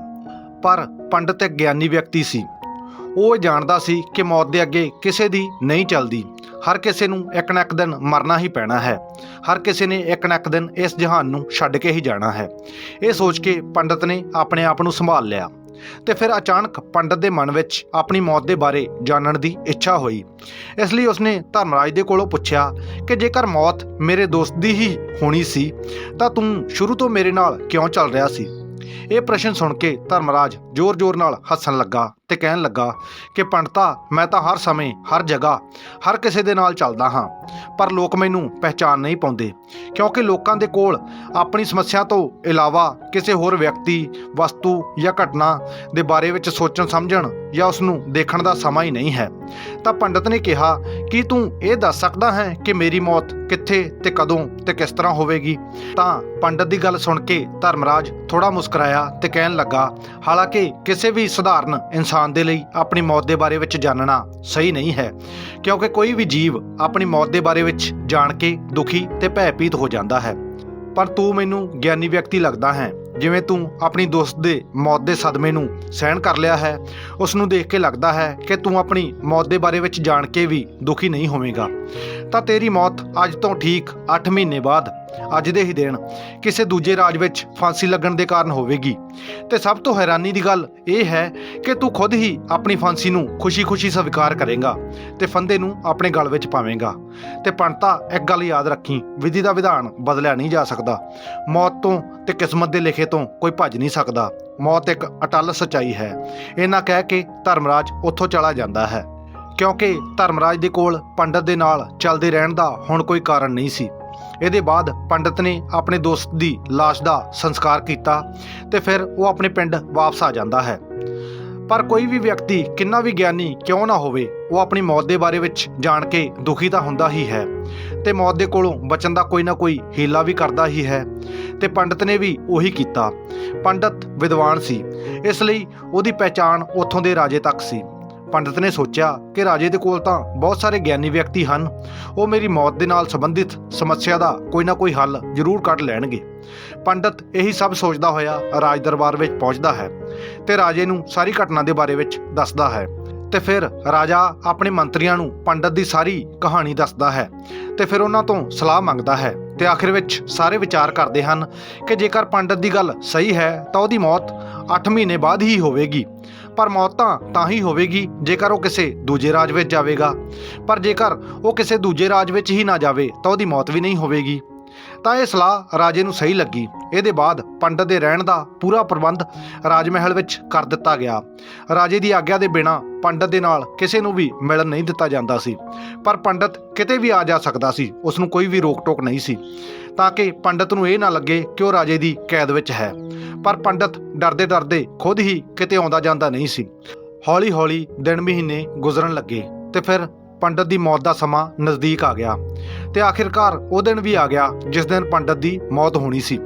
ਪਰ ਪੰਡਤ ਇੱਕ ਗਿਆਨੀ ਵਿਅਕਤੀ ਸੀ। ਉਹ ਇਹ ਜਾਣਦਾ ਸੀ ਕਿ ਮੌਤ ਦੇ ਅੱਗੇ ਕਿਸੇ ਦੀ ਨਹੀਂ ਚੱਲਦੀ। ਹਰ ਕਿਸੇ ਨੂੰ ਇੱਕ ਨਾ ਇੱਕ ਦਿਨ ਮਰਨਾ ਹੀ ਪੈਣਾ ਹੈ। ਹਰ ਕਿਸੇ ਨੇ ਇੱਕ ਨਾ ਇੱਕ ਦਿਨ ਇਸ ਜਹਾਨ ਨੂੰ ਛੱਡ ਕੇ ਹੀ ਜਾਣਾ ਹੈ। ਇਹ ਸੋਚ ਕੇ ਪੰਡਤ ਨੇ ਆਪਣੇ ਆਪ ਨੂੰ ਸੰਭਾਲ ਲਿਆ। ਤੇ ਫਿਰ ਅਚਾਨਕ ਪੰਡਤ ਦੇ ਮਨ ਵਿੱਚ ਆਪਣੀ ਮੌਤ ਦੇ ਬਾਰੇ ਜਾਣਨ ਦੀ ਇੱਛਾ ਹੋਈ। ਇਸ ਲਈ ਉਸਨੇ ਧਰਮਰਾਜ ਦੇ ਕੋਲੋਂ ਪੁੱਛਿਆ ਕਿ ਜੇਕਰ ਮੌਤ ਮੇਰੇ ਦੋਸਤ ਦੀ ਹੀ ਹੋਣੀ ਸੀ, ਤਾਂ ਤੂੰ ਸ਼ੁਰੂ ਤੋਂ ਮੇਰੇ ਨਾਲ ਕਿਉਂ ਚੱਲ ਰਿਹਾ ਸੀ? ਇਹ ਪ੍ਰਸ਼ਨ ਸੁਣ ਕੇ ਧਰਮਰਾਜ ਜ਼ੋਰ-ਜ਼ੋਰ ਨਾਲ ਹੱਸਣ ਲੱਗਾ। ਤੇ ਕਹਿਣ ਲੱਗਾ ਕਿ ਪੰਡਤਾ, ਮੈਂ ਤਾਂ ਹਰ ਸਮੇਂ, ਹਰ ਜਗ੍ਹਾ, ਹਰ ਕਿਸੇ ਦੇ ਨਾਲ ਚੱਲਦਾ ਹਾਂ, ਪਰ ਲੋਕ ਮੈਨੂੰ ਪਹਿਚਾਨ ਨਹੀਂ ਪਾਉਂਦੇ, ਕਿਉਂਕਿ ਲੋਕਾਂ ਦੇ ਕੋਲ ਆਪਣੀ ਸਮੱਸਿਆ ਤੋਂ ਇਲਾਵਾ ਕਿਸੇ ਹੋਰ ਵਿਅਕਤੀ, ਵਸਤੂ ਜਾਂ ਘਟਨਾ ਦੇ ਬਾਰੇ ਵਿੱਚ ਸੋਚਣ, ਸਮਝਣ ਜਾਂ ਉਸ ਨੂੰ ਦੇਖਣ ਦਾ ਸਮਾਂ ਹੀ ਨਹੀਂ ਹੈ। ਤਾਂ ਪੰਡਤ ਨੇ ਕਿਹਾ, ਕਿ ਤੂੰ ਇਹ ਦੱਸ ਸਕਦਾ ਹੈ ਕਿ ਮੇਰੀ ਮੌਤ ਕਿੱਥੇ ਤੇ ਕਦੋਂ ਤੇ ਕਿਸ ਤਰ੍ਹਾਂ ਹੋਵੇਗੀ? ਤਾਂ ਪੰਡਤ ਦੀ ਗੱਲ ਸੁਣ ਕੇ ਧਰਮਰਾਜ ਥੋੜਾ ਮੁਸਕਰਾਇਆ ਤੇ ਕਹਿਣ ਲੱਗਾ, ਹਾਲਾਂਕਿ ਕਿਸੇ ਵੀ ਸਧਾਰਨ ਇਨਸਾਨ ਦੇ ਲਈ ਆਪਣੀ ਮੌਤ ਦੇ ਬਾਰੇ ਵਿੱਚ ਜਾਣਨਾ ਸਹੀ ਨਹੀਂ ਹੈ, ਕਿਉਂਕਿ ਕੋਈ ਵੀ ਜੀਵ ਆਪਣੀ ਮੌਤ ਦੇ ਬਾਰੇ ਵਿੱਚ ਜਾਣ ਕੇ ਦੁਖੀ ਤੇ ਭੈਭੀਤ ਹੋ ਜਾਂਦਾ ਹੈ। ਪਰ ਤੂੰ ਮੈਨੂੰ ਗਿਆਨੀ ਵਿਅਕਤੀ ਲੱਗਦਾ ਹੈ, ਜਿਵੇਂ ਤੂੰ ਆਪਣੀ ਦੋਸਤ ਦੇ ਮੌਤ ਦੇ ਸਦਮੇ ਨੂੰ ਸਹਿਣ ਕਰ ਲਿਆ ਹੈ ਉਸ ਨੂੰ ਦੇਖ ਕੇ ਲੱਗਦਾ ਹੈ ਕਿ ਤੂੰ ਆਪਣੀ ਮੌਤ ਦੇ ਬਾਰੇ ਵਿੱਚ ਜਾਣ ਕੇ ਵੀ ਦੁਖੀ ਨਹੀਂ ਹੋਵੇਂਗਾ। ਤਾਂ ਤੇਰੀ ਮੌਤ ਅੱਜ ਤੋਂ ਠੀਕ 8 ਮਹੀਨੇ ਬਾਅਦ ਅੱਜ ਦੇ ਹੀ ਦਿਨ ਕਿਸੇ ਦੂਜੇ ਰਾਜ ਵਿੱਚ ਫਾਂਸੀ ਲੱਗਣ ਦੇ ਕਾਰਨ ਹੋਵੇਗੀ। ਤੇ ਸਭ ਤੋਂ ਹੈਰਾਨੀ ਦੀ ਗੱਲ ਇਹ ਹੈ ਕਿ ਤੂੰ ਖੁਦ ਹੀ ਆਪਣੀ ਫਾਂਸੀ ਨੂੰ ਖੁਸ਼ੀ-ਖੁਸ਼ੀ ਸਵੀਕਾਰ ਕਰੇਗਾ ਤੇ ਫੰਦੇ ਨੂੰ ਆਪਣੇ ਗਲ ਵਿੱਚ ਪਾਵੇਂਗਾ। ਤੇ ਪੰਡਤਾ ਇੱਕ ਗੱਲ ਯਾਦ ਰੱਖੀ, ਵਿਧੀ ਦਾ ਵਿਧਾਨ ਬਦਲਿਆ ਨਹੀਂ ਜਾ ਸਕਦਾ। ਮੌਤ ਤੋਂ ਤੇ ਕਿਸਮਤ ਦੇ ਲਿਖੇ ਤੋਂ ਕੋਈ ਭੱਜ ਨਹੀਂ ਸਕਦਾ। ਮੌਤ ਇੱਕ ਅਟਲ ਸਚਾਈ ਹੈ। ਇਹਨਾਂ ਕਹਿ ਕੇ ਧਰਮਰਾਜ ਉੱਥੋਂ ਚਲਾ ਜਾਂਦਾ ਹੈ। ਕਿਉਂਕਿ ਧਰਮਰਾਜ ਦੇ ਕੋਲ ਪੰਡਤ ਦੇ ਨਾਲ ਚੱਲਦੇ ਰਹਿਣ ਦਾ ਹੁਣ ਕੋਈ ਕਾਰਨ ਨਹੀਂ ਸੀ। ਇਹਦੇ ਬਾਅਦ ਪੰਡਤ ਨੇ ਆਪਣੇ ਦੋਸਤ ਦੀ ਲਾਸ਼ ਦਾ ਸੰਸਕਾਰ ਕੀਤਾ ਤੇ ਫਿਰ ਉਹ ਆਪਣੇ ਪਿੰਡ ਵਾਪਸ ਆ ਜਾਂਦਾ ਹੈ। ਪਰ ਕੋਈ ਵੀ ਵਿਅਕਤੀ, ਕਿੰਨਾ ਵੀ ਗਿਆਨੀ ਕਿਉਂ ਨਾ ਹੋਵੇ, ਉਹ ਆਪਣੀ ਮੌਤ ਦੇ ਬਾਰੇ ਵਿੱਚ ਜਾਣ ਕੇ ਦੁਖੀ ਤਾਂ ਹੁੰਦਾ ਹੀ ਹੈ ਤੇ ਮੌਤ ਦੇ ਕੋਲੋਂ ਬਚਣ ਦਾ ਕੋਈ ਨਾ ਕੋਈ ਹੀਲਾ ਵੀ ਕਰਦਾ ਹੀ ਹੈ ਤੇ ਪੰਡਤ ਨੇ ਵੀ ਉਹੀ ਕੀਤਾ। ਪੰਡਤ ਵਿਦਵਾਨ ਸੀ, ਇਸ ਲਈ ਉਹਦੀ ਪਹਿਚਾਣ ਉੱਥੋਂ ਦੇ ਰਾਜੇ ਤੱਕ ਸੀ। ਪੰਡਤ ਨੇ ਸੋਚਿਆ ਕਿ ਰਾਜੇ ਦੇ ਕੋਲ ਤਾਂ ਬਹੁਤ ਸਾਰੇ ਗਿਆਨੀ ਵਿਅਕਤੀ ਹਨ। ਉਹ ਮੇਰੀ ਮੌਤ ਦੇ ਨਾਲ ਸੰਬੰਧਿਤ ਸਮੱਸਿਆ ਦਾ ਕੋਈ ਨਾ ਕੋਈ ਹੱਲ ਜ਼ਰੂਰ ਕੱਢ ਲੈਣਗੇ। ਪੰਡਤ ਇਹੀ ਸਭ ਸੋਚਦਾ ਹੋਇਆ ਰਾਜ ਦਰਬਾਰ ਵਿੱਚ ਪਹੁੰਚਦਾ ਹੈ ਤੇ ਰਾਜੇ ਨੂੰ ਸਾਰੀ ਘਟਨਾ ਦੇ ਬਾਰੇ ਵਿੱਚ ਦੱਸਦਾ ਹੈ ਤੇ ਫਿਰ ਰਾਜਾ ਆਪਣੇ ਮੰਤਰੀਆਂ ਨੂੰ ਪੰਡਤ ਦੀ ਸਾਰੀ ਕਹਾਣੀ ਦੱਸਦਾ ਹੈ ਤੇ ਫਿਰ ਉਹਨਾਂ ਤੋਂ ਸਲਾਹ ਮੰਗਦਾ ਹੈ। ਤੇ ਆਖਿਰ ਵਿੱਚ ਸਾਰੇ ਵਿਚਾਰ ਕਰਦੇ ਹਨ ਕਿ ਜੇਕਰ ਪੰਡਤ ਦੀ ਗੱਲ ਸਹੀ ਹੈ ਤਾਂ ਉਹਦੀ ਮੌਤ 8 ਮਹੀਨੇ ਬਾਅਦ ਹੀ ਹੋਵੇਗੀ। ਪਰ ਮੌਤ ਤਾਂ ਤਾਂ ਹੀ ਹੋਵੇਗੀ ਜੇਕਰ ਉਹ ਕਿਸੇ ਦੂਜੇ ਰਾਜ ਵਿੱਚ ਜਾਵੇਗਾ। ਪਰ ਜੇਕਰ ਉਹ ਕਿਸੇ ਦੂਜੇ ਰਾਜ ਵਿੱਚ ਹੀ ਨਾ ਜਾਵੇ ਤਾਂ ਉਹਦੀ ਮੌਤ ਵੀ ਨਹੀਂ ਹੋਵੇਗੀ। ਤਾਂ ਇਹ ਸਲਾਹ ਰਾਜੇ ਨੂੰ ਸਹੀ ਲੱਗੀ। ਇਹਦੇ ਬਾਅਦ ਪੰਡਤ ਦੇ ਰਹਿਣ ਦਾ ਪੂਰਾ ਪ੍ਰਬੰਧ ਰਾਜ ਮਹਿਲ ਵਿੱਚ ਕਰ ਦਿੱਤਾ ਗਿਆ। ਰਾਜੇ ਦੀ ਆਗਿਆ ਦੇ ਬਿਨਾਂ ਪੰਡਤ ਦੇ ਨਾਲ ਕਿਸੇ ਨੂੰ ਵੀ ਮਿਲਣ ਨਹੀਂ ਦਿੱਤਾ ਜਾਂਦਾ ਸੀ। ਪਰ ਪੰਡਤ ਕਿਤੇ ਵੀ ਆ ਜਾ ਸਕਦਾ ਸੀ, ਉਸ ਨੂੰ ਕੋਈ ਵੀ ਰੋਕ ਟੋਕ ਨਹੀਂ ਸੀ। ਤਾਂ ਕਿ ਪੰਡਤ ਨੂੰ ਇਹ ਨਾ ਲੱਗੇ ਕਿ ਉਹ ਰਾਜੇ ਦੀ ਕੈਦ ਵਿੱਚ ਹੈ। ਪਰ ਪੰਡਤ ਡਰਦੇ ਡਰਦੇ ਖੁਦ ਹੀ ਕਿਤੇ ਆਉਂਦਾ ਜਾਂਦਾ ਨਹੀਂ ਸੀ। ਹੌਲੀ ਹੌਲੀ ਦਿਨ ਮਹੀਨੇ ਗੁਜ਼ਰਨ ਲੱਗੇ ਤੇ ਫਿਰ ਪੰਡਤ ਦੀ ਮੌਤ ਦਾ ਸਮਾਂ ਨਜ਼ਦੀਕ ਆ ਗਿਆ ਤੇ ਆਖਿਰਕਾਰ ਉਹ ਦਿਨ ਵੀ ਆ ਗਿਆ ਜਿਸ ਦਿਨ ਪੰਡਤ ਦੀ ਮੌਤ ਹੋਣੀ ਸੀ।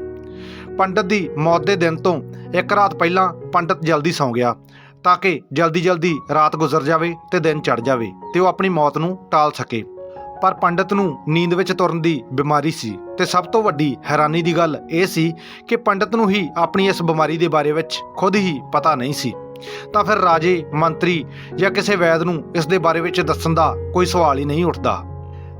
ਪੰਡਤ ਦੀ ਮੌਤ ਦੇ ਦਿਨ ਤੋਂ ਇੱਕ ਰਾਤ ਪਹਿਲਾਂ ਪੰਡਤ ਜਲਦੀ ਸੌਂ ਗਿਆ ਤਾਂ ਕਿ ਜਲਦੀ ਜਲਦੀ ਰਾਤ ਗੁਜ਼ਰ ਜਾਵੇ ਤੇ ਦਿਨ ਚੜ ਜਾਵੇ ਤੇ ਉਹ ਆਪਣੀ ਮੌਤ ਨੂੰ ਟਾਲ ਸਕੇ। ਪਰ ਪੰਡਤ ਨੂੰ ਨੀਂਦ ਵਿੱਚ ਤੁਰਨ ਦੀ ਬਿਮਾਰੀ ਸੀ ਤੇ ਸਭ ਤੋਂ ਵੱਡੀ ਹੈਰਾਨੀ ਦੀ ਗੱਲ ਇਹ ਸੀ ਕਿ ਪੰਡਤ ਨੂੰ ਹੀ ਆਪਣੀ ਇਸ ਬਿਮਾਰੀ ਦੇ ਬਾਰੇ ਵਿੱਚ ਖੁਦ ਹੀ ਪਤਾ ਨਹੀਂ ਸੀ। ਤਾਂ ਫਿਰ ਰਾਜੇ, ਮੰਤਰੀ ਜਾਂ ਕਿਸੇ ਵੈਦ ਨੂੰ ਇਸ ਦੇ ਬਾਰੇ ਵਿੱਚ ਦੱਸਣ ਦਾ ਕੋਈ ਸਵਾਲ ਹੀ ਨਹੀਂ ਉੱਠਦਾ।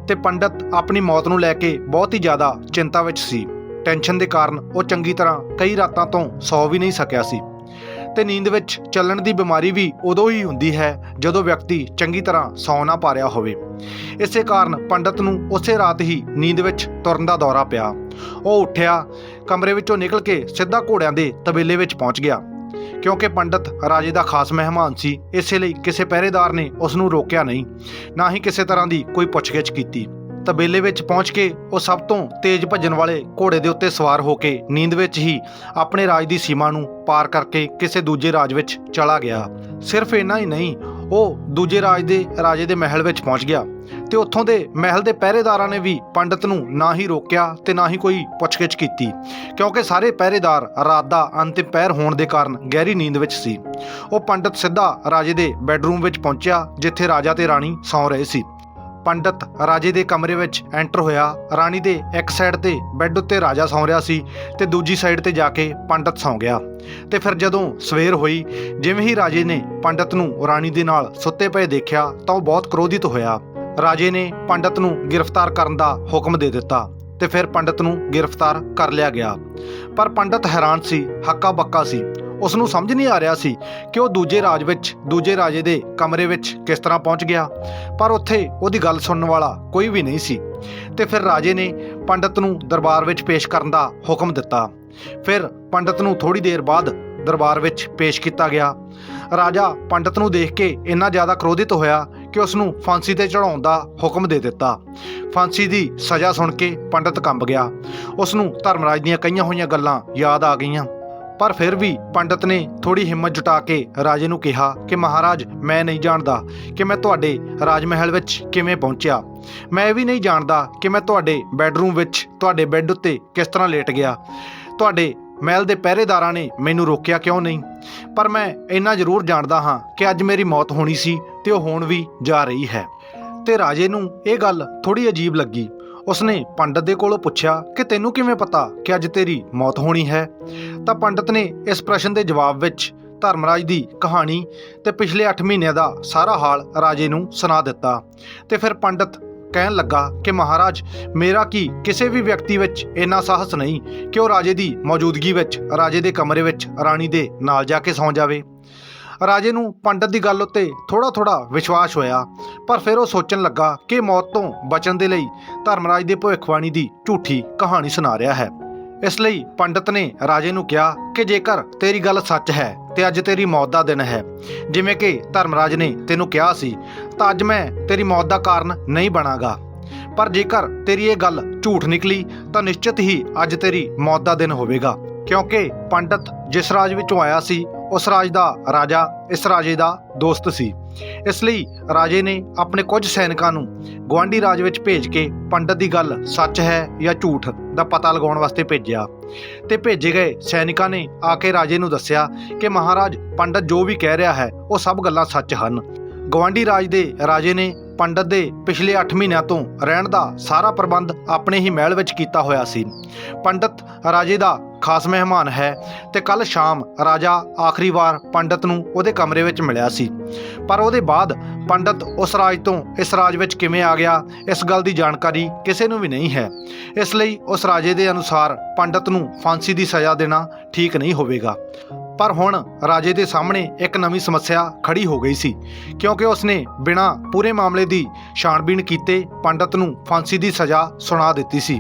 ਤੇ ਪੰਡਤ ਆਪਣੀ ਮੌਤ ਨੂੰ ਲੈ ਕੇ ਬਹੁਤ ਹੀ ਜ਼ਿਆਦਾ ਚਿੰਤਾ ਵਿੱਚ ਸੀ। ਟੈਨਸ਼ਨ ਦੇ ਕਾਰਨ ਉਹ ਚੰਗੀ ਤਰ੍ਹਾਂ ਕਈ ਰਾਤਾਂ ਤੋਂ ਸੌ ਵੀ ਨਹੀਂ ਸਕਿਆ ਸੀ। ਤੇ ਨੀਂਦ ਵਿੱਚ ਚੱਲਣ ਦੀ ਬਿਮਾਰੀ ਵੀ ਉਦੋਂ ਹੀ ਹੁੰਦੀ ਹੈ ਜਦੋਂ ਵਿਅਕਤੀ ਚੰਗੀ ਤਰ੍ਹਾਂ ਸੌ ਨਾ ਪਾ ਰਿਹਾ ਹੋਵੇ। ਇਸੇ ਕਾਰਨ ਪੰਡਤ ਨੂੰ ਉਸੇ ਰਾਤ ਹੀ ਨੀਂਦ ਵਿੱਚ ਤੁਰਨ ਦਾ ਦੌਰਾ ਪਿਆ। ਉਹ ਉੱਠਿਆ, ਕਮਰੇ ਵਿੱਚੋਂ ਨਿਕਲ ਕੇ ਸਿੱਧਾ ਘੋੜਿਆਂ ਦੇ ਤਬੇਲੇ ਵਿੱਚ ਪਹੁੰਚ ਗਿਆ। ਕਿਉਂਕਿ ਪੰਡਤ ਰਾਜੇ ਦਾ ਖਾਸ ਮਹਿਮਾਨ ਸੀ, ਇਸੇ ਲਈ ਕਿਸੇ ਪਹਿਰੇਦਾਰ ਨੇ ਉਸ ਨੂੰ ਰੋਕਿਆ ਨਹੀਂ, ਨਾ ਹੀ ਕਿਸੇ ਤਰ੍ਹਾਂ ਦੀ ਕੋਈ ਪੁੱਛਗਿੱਛ ਕੀਤੀ। ਤਬੇਲੇ ਵਿੱਚ ਪਹੁੰਚ ਕੇ ਉਹ ਸਭ ਤੋਂ ਤੇਜ਼ ਭੱਜਣ ਵਾਲੇ ਘੋੜੇ ਦੇ ਉੱਤੇ ਸਵਾਰ ਹੋ ਕੇ ਨੀਂਦ ਵਿੱਚ ਹੀ ਆਪਣੇ ਰਾਜ ਦੀ ਸੀਮਾ ਨੂੰ ਪਾਰ ਕਰਕੇ ਕਿਸੇ ਦੂਜੇ ਰਾਜ ਵਿੱਚ ਚਲਾ ਗਿਆ। ਸਿਰਫ ਇੰਨਾ ਹੀ ਨਹੀਂ ਉਹ ਦੂਜੇ ਰਾਜ ਦੇ, ਰਾਜੇ ਦੇ ਮਹਿਲ ਵਿੱਚ ਪਹੁੰਚ ਗਿਆ ਤੇ ਉੱਥੋਂ ਦੇ ਮਹਿਲ ਦੇ ਪਹਿਰੇਦਾਰਾਂ ਨੇ ਵੀ ਪੰਡਤ ਨੂੰ ਨਾ ਹੀ ਰੋਕਿਆ ਤੇ ਨਾ ਹੀ ਕੋਈ ਪੁੱਛਗਿੱਛ ਕੀਤੀ, ਕਿਉਂਕਿ ਸਾਰੇ ਪਹਿਰੇਦਾਰ ਰਾਤ ਦਾ ਅੰਤਿਮ ਪਹਿਰ ਹੋਣ ਦੇ ਕਾਰਨ ਗਹਿਰੀ ਨੀਂਦ ਵਿੱਚ ਸੀ। ਉਹ ਪੰਡਤ ਸਿੱਧਾ ਰਾਜੇ ਦੇ ਬੈੱਡਰੂਮ ਵਿੱਚ ਪਹੁੰਚਿਆ, ਜਿੱਥੇ ਰਾਜਾ ਤੇ ਰਾਣੀ ਸੌਂ ਰਹੇ ਸੀ। ਪੰਡਤ ਰਾਜੇ ਦੇ ਕਮਰੇ ਵਿੱਚ ਐਂਟਰ ਹੋਇਆ। ਰਾਣੀ ਦੇ ਇੱਕ ਸਾਈਡ ਤੇ ਬੈੱਡ ਉੱਤੇ ਰਾਜਾ ਸੌਂ ਰਿਹਾ ਸੀ ਤੇ ਦੂਜੀ ਸਾਈਡ ਤੇ ਜਾ ਕੇ ਪੰਡਤ ਸੌਂ ਗਿਆ। ਤੇ ਫਿਰ ਜਦੋਂ ਸਵੇਰ ਹੋਈ, ਜਿਵੇਂ ਹੀ ਰਾਜੇ ਨੇ ਪੰਡਤ ਨੂੰ ਰਾਣੀ ਦੇ ਨਾਲ ਸੁੱਤੇ ਪਏ ਦੇਖਿਆ, ਤਾਂ ਉਹ ਬਹੁਤ ਕ੍ਰੋਧਿਤ ਹੋਇਆ। ਰਾਜੇ ਨੇ ਪੰਡਤ ਨੂੰ ਗ੍ਰਿਫਤਾਰ ਕਰਨ ਦਾ ਹੁਕਮ ਦੇ ਦਿੱਤਾ ਤੇ ਫਿਰ ਪੰਡਤ ਨੂੰ ਗ੍ਰਿਫਤਾਰ ਕਰ ਲਿਆ ਗਿਆ। ਪਰ ਪੰਡਤ ਹੈਰਾਨ ਸੀ ਹੱਕਾ ਬੱਕਾ ਸੀ। ਉਸ ਨੂੰ ਸਮਝ ਨਹੀਂ ਆ ਰਿਹਾ ਸੀ ਕਿ ਉਹ ਦੂਜੇ ਰਾਜ ਵਿੱਚ, ਦੂਜੇ ਰਾਜੇ ਦੇ ਕਮਰੇ ਵਿੱਚ ਕਿਸ ਤਰ੍ਹਾਂ ਪਹੁੰਚ ਗਿਆ। ਪਰ ਉੱਥੇ ਉਹਦੀ ਗੱਲ ਸੁਣਨ ਵਾਲਾ ਕੋਈ ਵੀ ਨਹੀਂ ਸੀ। ਤੇ ਫਿਰ ਰਾਜੇ ਨੇ ਪੰਡਤ ਨੂੰ ਦਰਬਾਰ ਵਿੱਚ ਪੇਸ਼ ਕਰਨ ਦਾ ਹੁਕਮ ਦਿੱਤਾ। ਫਿਰ ਪੰਡਤ ਨੂੰ ਥੋੜੀ ਦੇਰ ਬਾਅਦ ਦਰਬਾਰ ਵਿੱਚ ਪੇਸ਼ ਕੀਤਾ ਗਿਆ। ਰਾਜਾ ਪੰਡਤ ਨੂੰ ਦੇਖ ਕੇ ਇੰਨਾ ਜ਼ਿਆਦਾ ਕ੍ਰੋਧਿਤ ਹੋਇਆ ਕਿ ਉਸ ਨੂੰ ਫਾਂਸੀ ਤੇ ਚੜਾਉਣ ਦਾ ਹੁਕਮ ਦੇ ਦਿੱਤਾ। ਫਾਂਸੀ ਦੀ ਸਜ਼ਾ ਸੁਣ ਕੇ ਪੰਡਤ ਕੰਬ ਗਿਆ। ਉਸ ਨੂੰ ਧਰਮਰਾਜ ਦੀਆਂ ਕਈਆਂ ਹੋਈਆਂ ਗੱਲਾਂ ਯਾਦ ਆ ਗਈਆਂ। ਪਰ ਫਿਰ ਵੀ ਪੰਡਤ ਨੇ ਥੋੜੀ ਹਿੰਮਤ ਜੁਟਾ ਕੇ ਰਾਜੇ ਨੂੰ ਕਿਹਾ ਕਿ ਮਹਾਰਾਜ, ਮੈਂ ਨਹੀਂ ਜਾਣਦਾ ਕਿ ਮੈਂ ਤੁਹਾਡੇ ਰਾਜ ਮਹਿਲ ਵਿੱਚ ਕਿਵੇਂ ਪਹੁੰਚਿਆ। ਮੈਂ ਇਹ ਵੀ ਨਹੀਂ ਜਾਣਦਾ ਕਿ ਮੈਂ ਤੁਹਾਡੇ ਬੈੱਡਰੂਮ ਵਿੱਚ ਤੁਹਾਡੇ ਬੈੱਡ ਉੱਤੇ ਕਿਸ ਤਰ੍ਹਾਂ ਲੇਟ ਗਿਆ। ਤੁਹਾਡੇ ਮਹਿਲ ਦੇ ਪਹਿਰੇਦਾਰਾਂ ਨੇ ਮੈਨੂੰ ਰੋਕਿਆ ਕਿਉਂ ਨਹੀਂ? ਪਰ ਮੈਂ ਇੰਨਾ ਜ਼ਰੂਰ ਜਾਣਦਾ ਹਾਂ ਕਿ ਅੱਜ ਮੇਰੀ ਮੌਤ ਹੋਣੀ ਸੀ ਤੇ ਉਹ ਹੋਣ ਵੀ ਜਾ ਰਹੀ ਹੈ। ਤੇ ਰਾਜੇ ਨੂੰ ਇਹ ਗੱਲ ਥੋੜੀ ਅਜੀਬ ਲੱਗੀ। ਉਸਨੇ ਪੰਡਤ ਦੇ ਕੋਲੋਂ ਪੁੱਛਿਆ ਕਿ ਤੈਨੂੰ ਕਿਵੇਂ ਪਤਾ ਕਿ ਅੱਜ ਤੇਰੀ ਮੌਤ ਹੋਣੀ ਹੈ? ਤਾਂ ਪੰਡਤ ਨੇ ਇਸ ਪ੍ਰਸ਼ਨ ਦੇ ਜਵਾਬ ਵਿੱਚ ਧਰਮਰਾਜ ਦੀ ਕਹਾਣੀ ਤੇ ਪਿਛਲੇ 8 ਮਹੀਨਿਆਂ ਦਾ ਸਾਰਾ ਹਾਲ ਰਾਜੇ ਨੂੰ ਸੁਣਾ ਦਿੱਤਾ ਤੇ ਫਿਰ ਪੰਡਤ ਕਹਿਣ ਲੱਗਾ ਕਿ ਮਹਾਰਾਜ, ਮੇਰਾ ਕੀ ਕਿਸੇ ਵੀ ਵਿਅਕਤੀ ਵਿੱਚ ਇੰਨਾ ਸਾਹਸ ਨਹੀਂ ਕਿ ਉਹ ਰਾਜੇ ਦੀ ਮੌਜੂਦਗੀ ਵਿੱਚ, ਰਾਜੇ ਦੇ ਕਮਰੇ ਵਿੱਚ, ਰਾਣੀ ਦੇ ਨਾਲ ਜਾ ਕੇ ਸੌਂ ਜਾਵੇ। ਰਾਜੇ ਨੂੰ ਪੰਡਤ ਦੀ ਗੱਲ ਉੱਤੇ ਥੋੜਾ ਥੋੜਾ ਵਿਸ਼ਵਾਸ ਹੋਇਆ, ਪਰ ਫਿਰ ਉਹ ਸੋਚਣ ਲੱਗਾ ਕਿ ਮੌਤ ਤੋਂ ਬਚਣ ਦੇ ਲਈ ਧਰਮਰਾਜ ਦੇ ਭਵਿੱਖਬਾਣੀ ਦੀ ਝੂਠੀ ਕਹਾਣੀ ਸੁਣਾ ਰਿਹਾ ਹੈ। ਇਸ ਲਈ ਪੰਡਤ ਨੇ ਰਾਜੇ ਨੂੰ ਕਿਹਾ ਕਿ ਜੇਕਰ ਤੇਰੀ ਗੱਲ ਸੱਚ ਹੈ ਤੇ ਅੱਜ ਤੇਰੀ ਮੌਤ ਦਾ ਦਿਨ ਹੈ, ਜਿਵੇਂ ਕਿ ਧਰਮਰਾਜ ਨੇ ਤੈਨੂੰ ਕਿਹਾ ਸੀ, ਤਾਂ ਅੱਜ ਮੈਂ ਤੇਰੀ ਮੌਤ ਦਾ ਕਾਰਨ ਨਹੀਂ ਬਣਾਗਾ। ਪਰ ਜੇਕਰ ਤੇਰੀ ਇਹ ਗੱਲ ਝੂਠ ਨਿਕਲੀ, ਤਾਂ ਨਿਸ਼ਚਿਤ ਹੀ ਅੱਜ ਤੇਰੀ ਮੌਤ ਦਾ ਦਿਨ ਹੋਵੇਗਾ, ਕਿਉਂਕਿ ਪੰਡਤ ਜਿਸ ਰਾਜ ਵਿੱਚੋਂ ਆਇਆ ਸੀ ਉਸ ਰਾਜ ਦਾ ਰਾਜਾ, ਇਸ ਰਾਜੇ ਦਾ ਦੋਸਤ ਸੀ। ਇਸ ਲਈ ਰਾਜੇ ਨੇ ਆਪਣੇ ਕੁਝ ਸੈਨਿਕਾਂ ਨੂੰ ਗਵਾਂਢੀ ਰਾਜ ਵਿੱਚ ਭੇਜ ਕੇ ਪੰਡਤ ਦੀ ਗੱਲ ਸੱਚ ਹੈ ਜਾਂ ਝੂਠ ਦਾ ਪਤਾ ਲਗਾਉਣ ਵਾਸਤੇ ਭੇਜਿਆ। ਤੇ ਭੇਜੇ ਗਏ ਸੈਨਿਕਾਂ ਨੇ ਆ ਕੇ ਰਾਜੇ ਨੂੰ ਦੱਸਿਆ ਕਿ ਮਹਾਰਾਜ, ਪੰਡਤ ਜੋ ਵੀ ਕਹਿ ਰਿਹਾ ਹੈ, ਉਹ ਸਭ ਗੱਲਾਂ ਸੱਚ ਹਨ। ਗਵਾਂਢੀ ਰਾਜ ਦੇ ਰਾਜੇ ਨੇ ਪੰਡਤ ਦੇ ਪਿਛਲੇ 8 ਮਹੀਨਿਆਂ ਤੋਂ ਰਹਿਣ ਦਾ ਸਾਰਾ ਪ੍ਰਬੰਧ ਆਪਣੇ ਹੀ ਮਹਿਲ ਵਿੱਚ ਕੀਤਾ ਹੋਇਆ ਸੀ। ਪੰਡਤ ਰਾਜੇ ਦਾ ਖਾਸ ਮਹਿਮਾਨ ਹੈ ਤੇ ਕੱਲ ਸ਼ਾਮ ਰਾਜਾ ਆਖਰੀ ਵਾਰ ਪੰਡਤ ਨੂੰ ਉਹਦੇ ਕਮਰੇ ਵਿੱਚ ਮਿਲਿਆ ਸੀ। ਪਰ ਉਹਦੇ ਬਾਅਦ ਪੰਡਤ ਉਸ ਰਾਜ ਤੋਂ ਇਸ ਰਾਜ ਵਿੱਚ ਕਿਵੇਂ ਆ ਗਿਆ, ਇਸ ਗੱਲ ਦੀ ਜਾਣਕਾਰੀ ਕਿਸੇ ਨੂੰ ਵੀ ਨਹੀਂ ਹੈ। ਇਸ ਲਈ ਉਸ ਰਾਜੇ ਦੇ ਅਨੁਸਾਰ ਪੰਡਤ ਨੂੰ ਫਾਂਸੀ ਦੀ ਸਜ਼ਾ ਦੇਣਾ ਠੀਕ ਨਹੀਂ ਹੋਵੇਗਾ। ਪਰ ਹੁਣ ਰਾਜੇ ਦੇ ਸਾਹਮਣੇ ਇੱਕ ਨਵੀਂ ਸਮੱਸਿਆ ਖੜੀ ਹੋ ਗਈ ਸੀ, ਕਿਉਂਕਿ ਉਸਨੇ ਬਿਨਾਂ ਪੂਰੇ ਮਾਮਲੇ ਦੀ ਛਾਣਬੀਣ ਕੀਤੇ ਪੰਡਤ ਨੂੰ ਫਾਂਸੀ ਦੀ ਸਜ਼ਾ ਸੁਣਾ ਦਿੱਤੀ ਸੀ।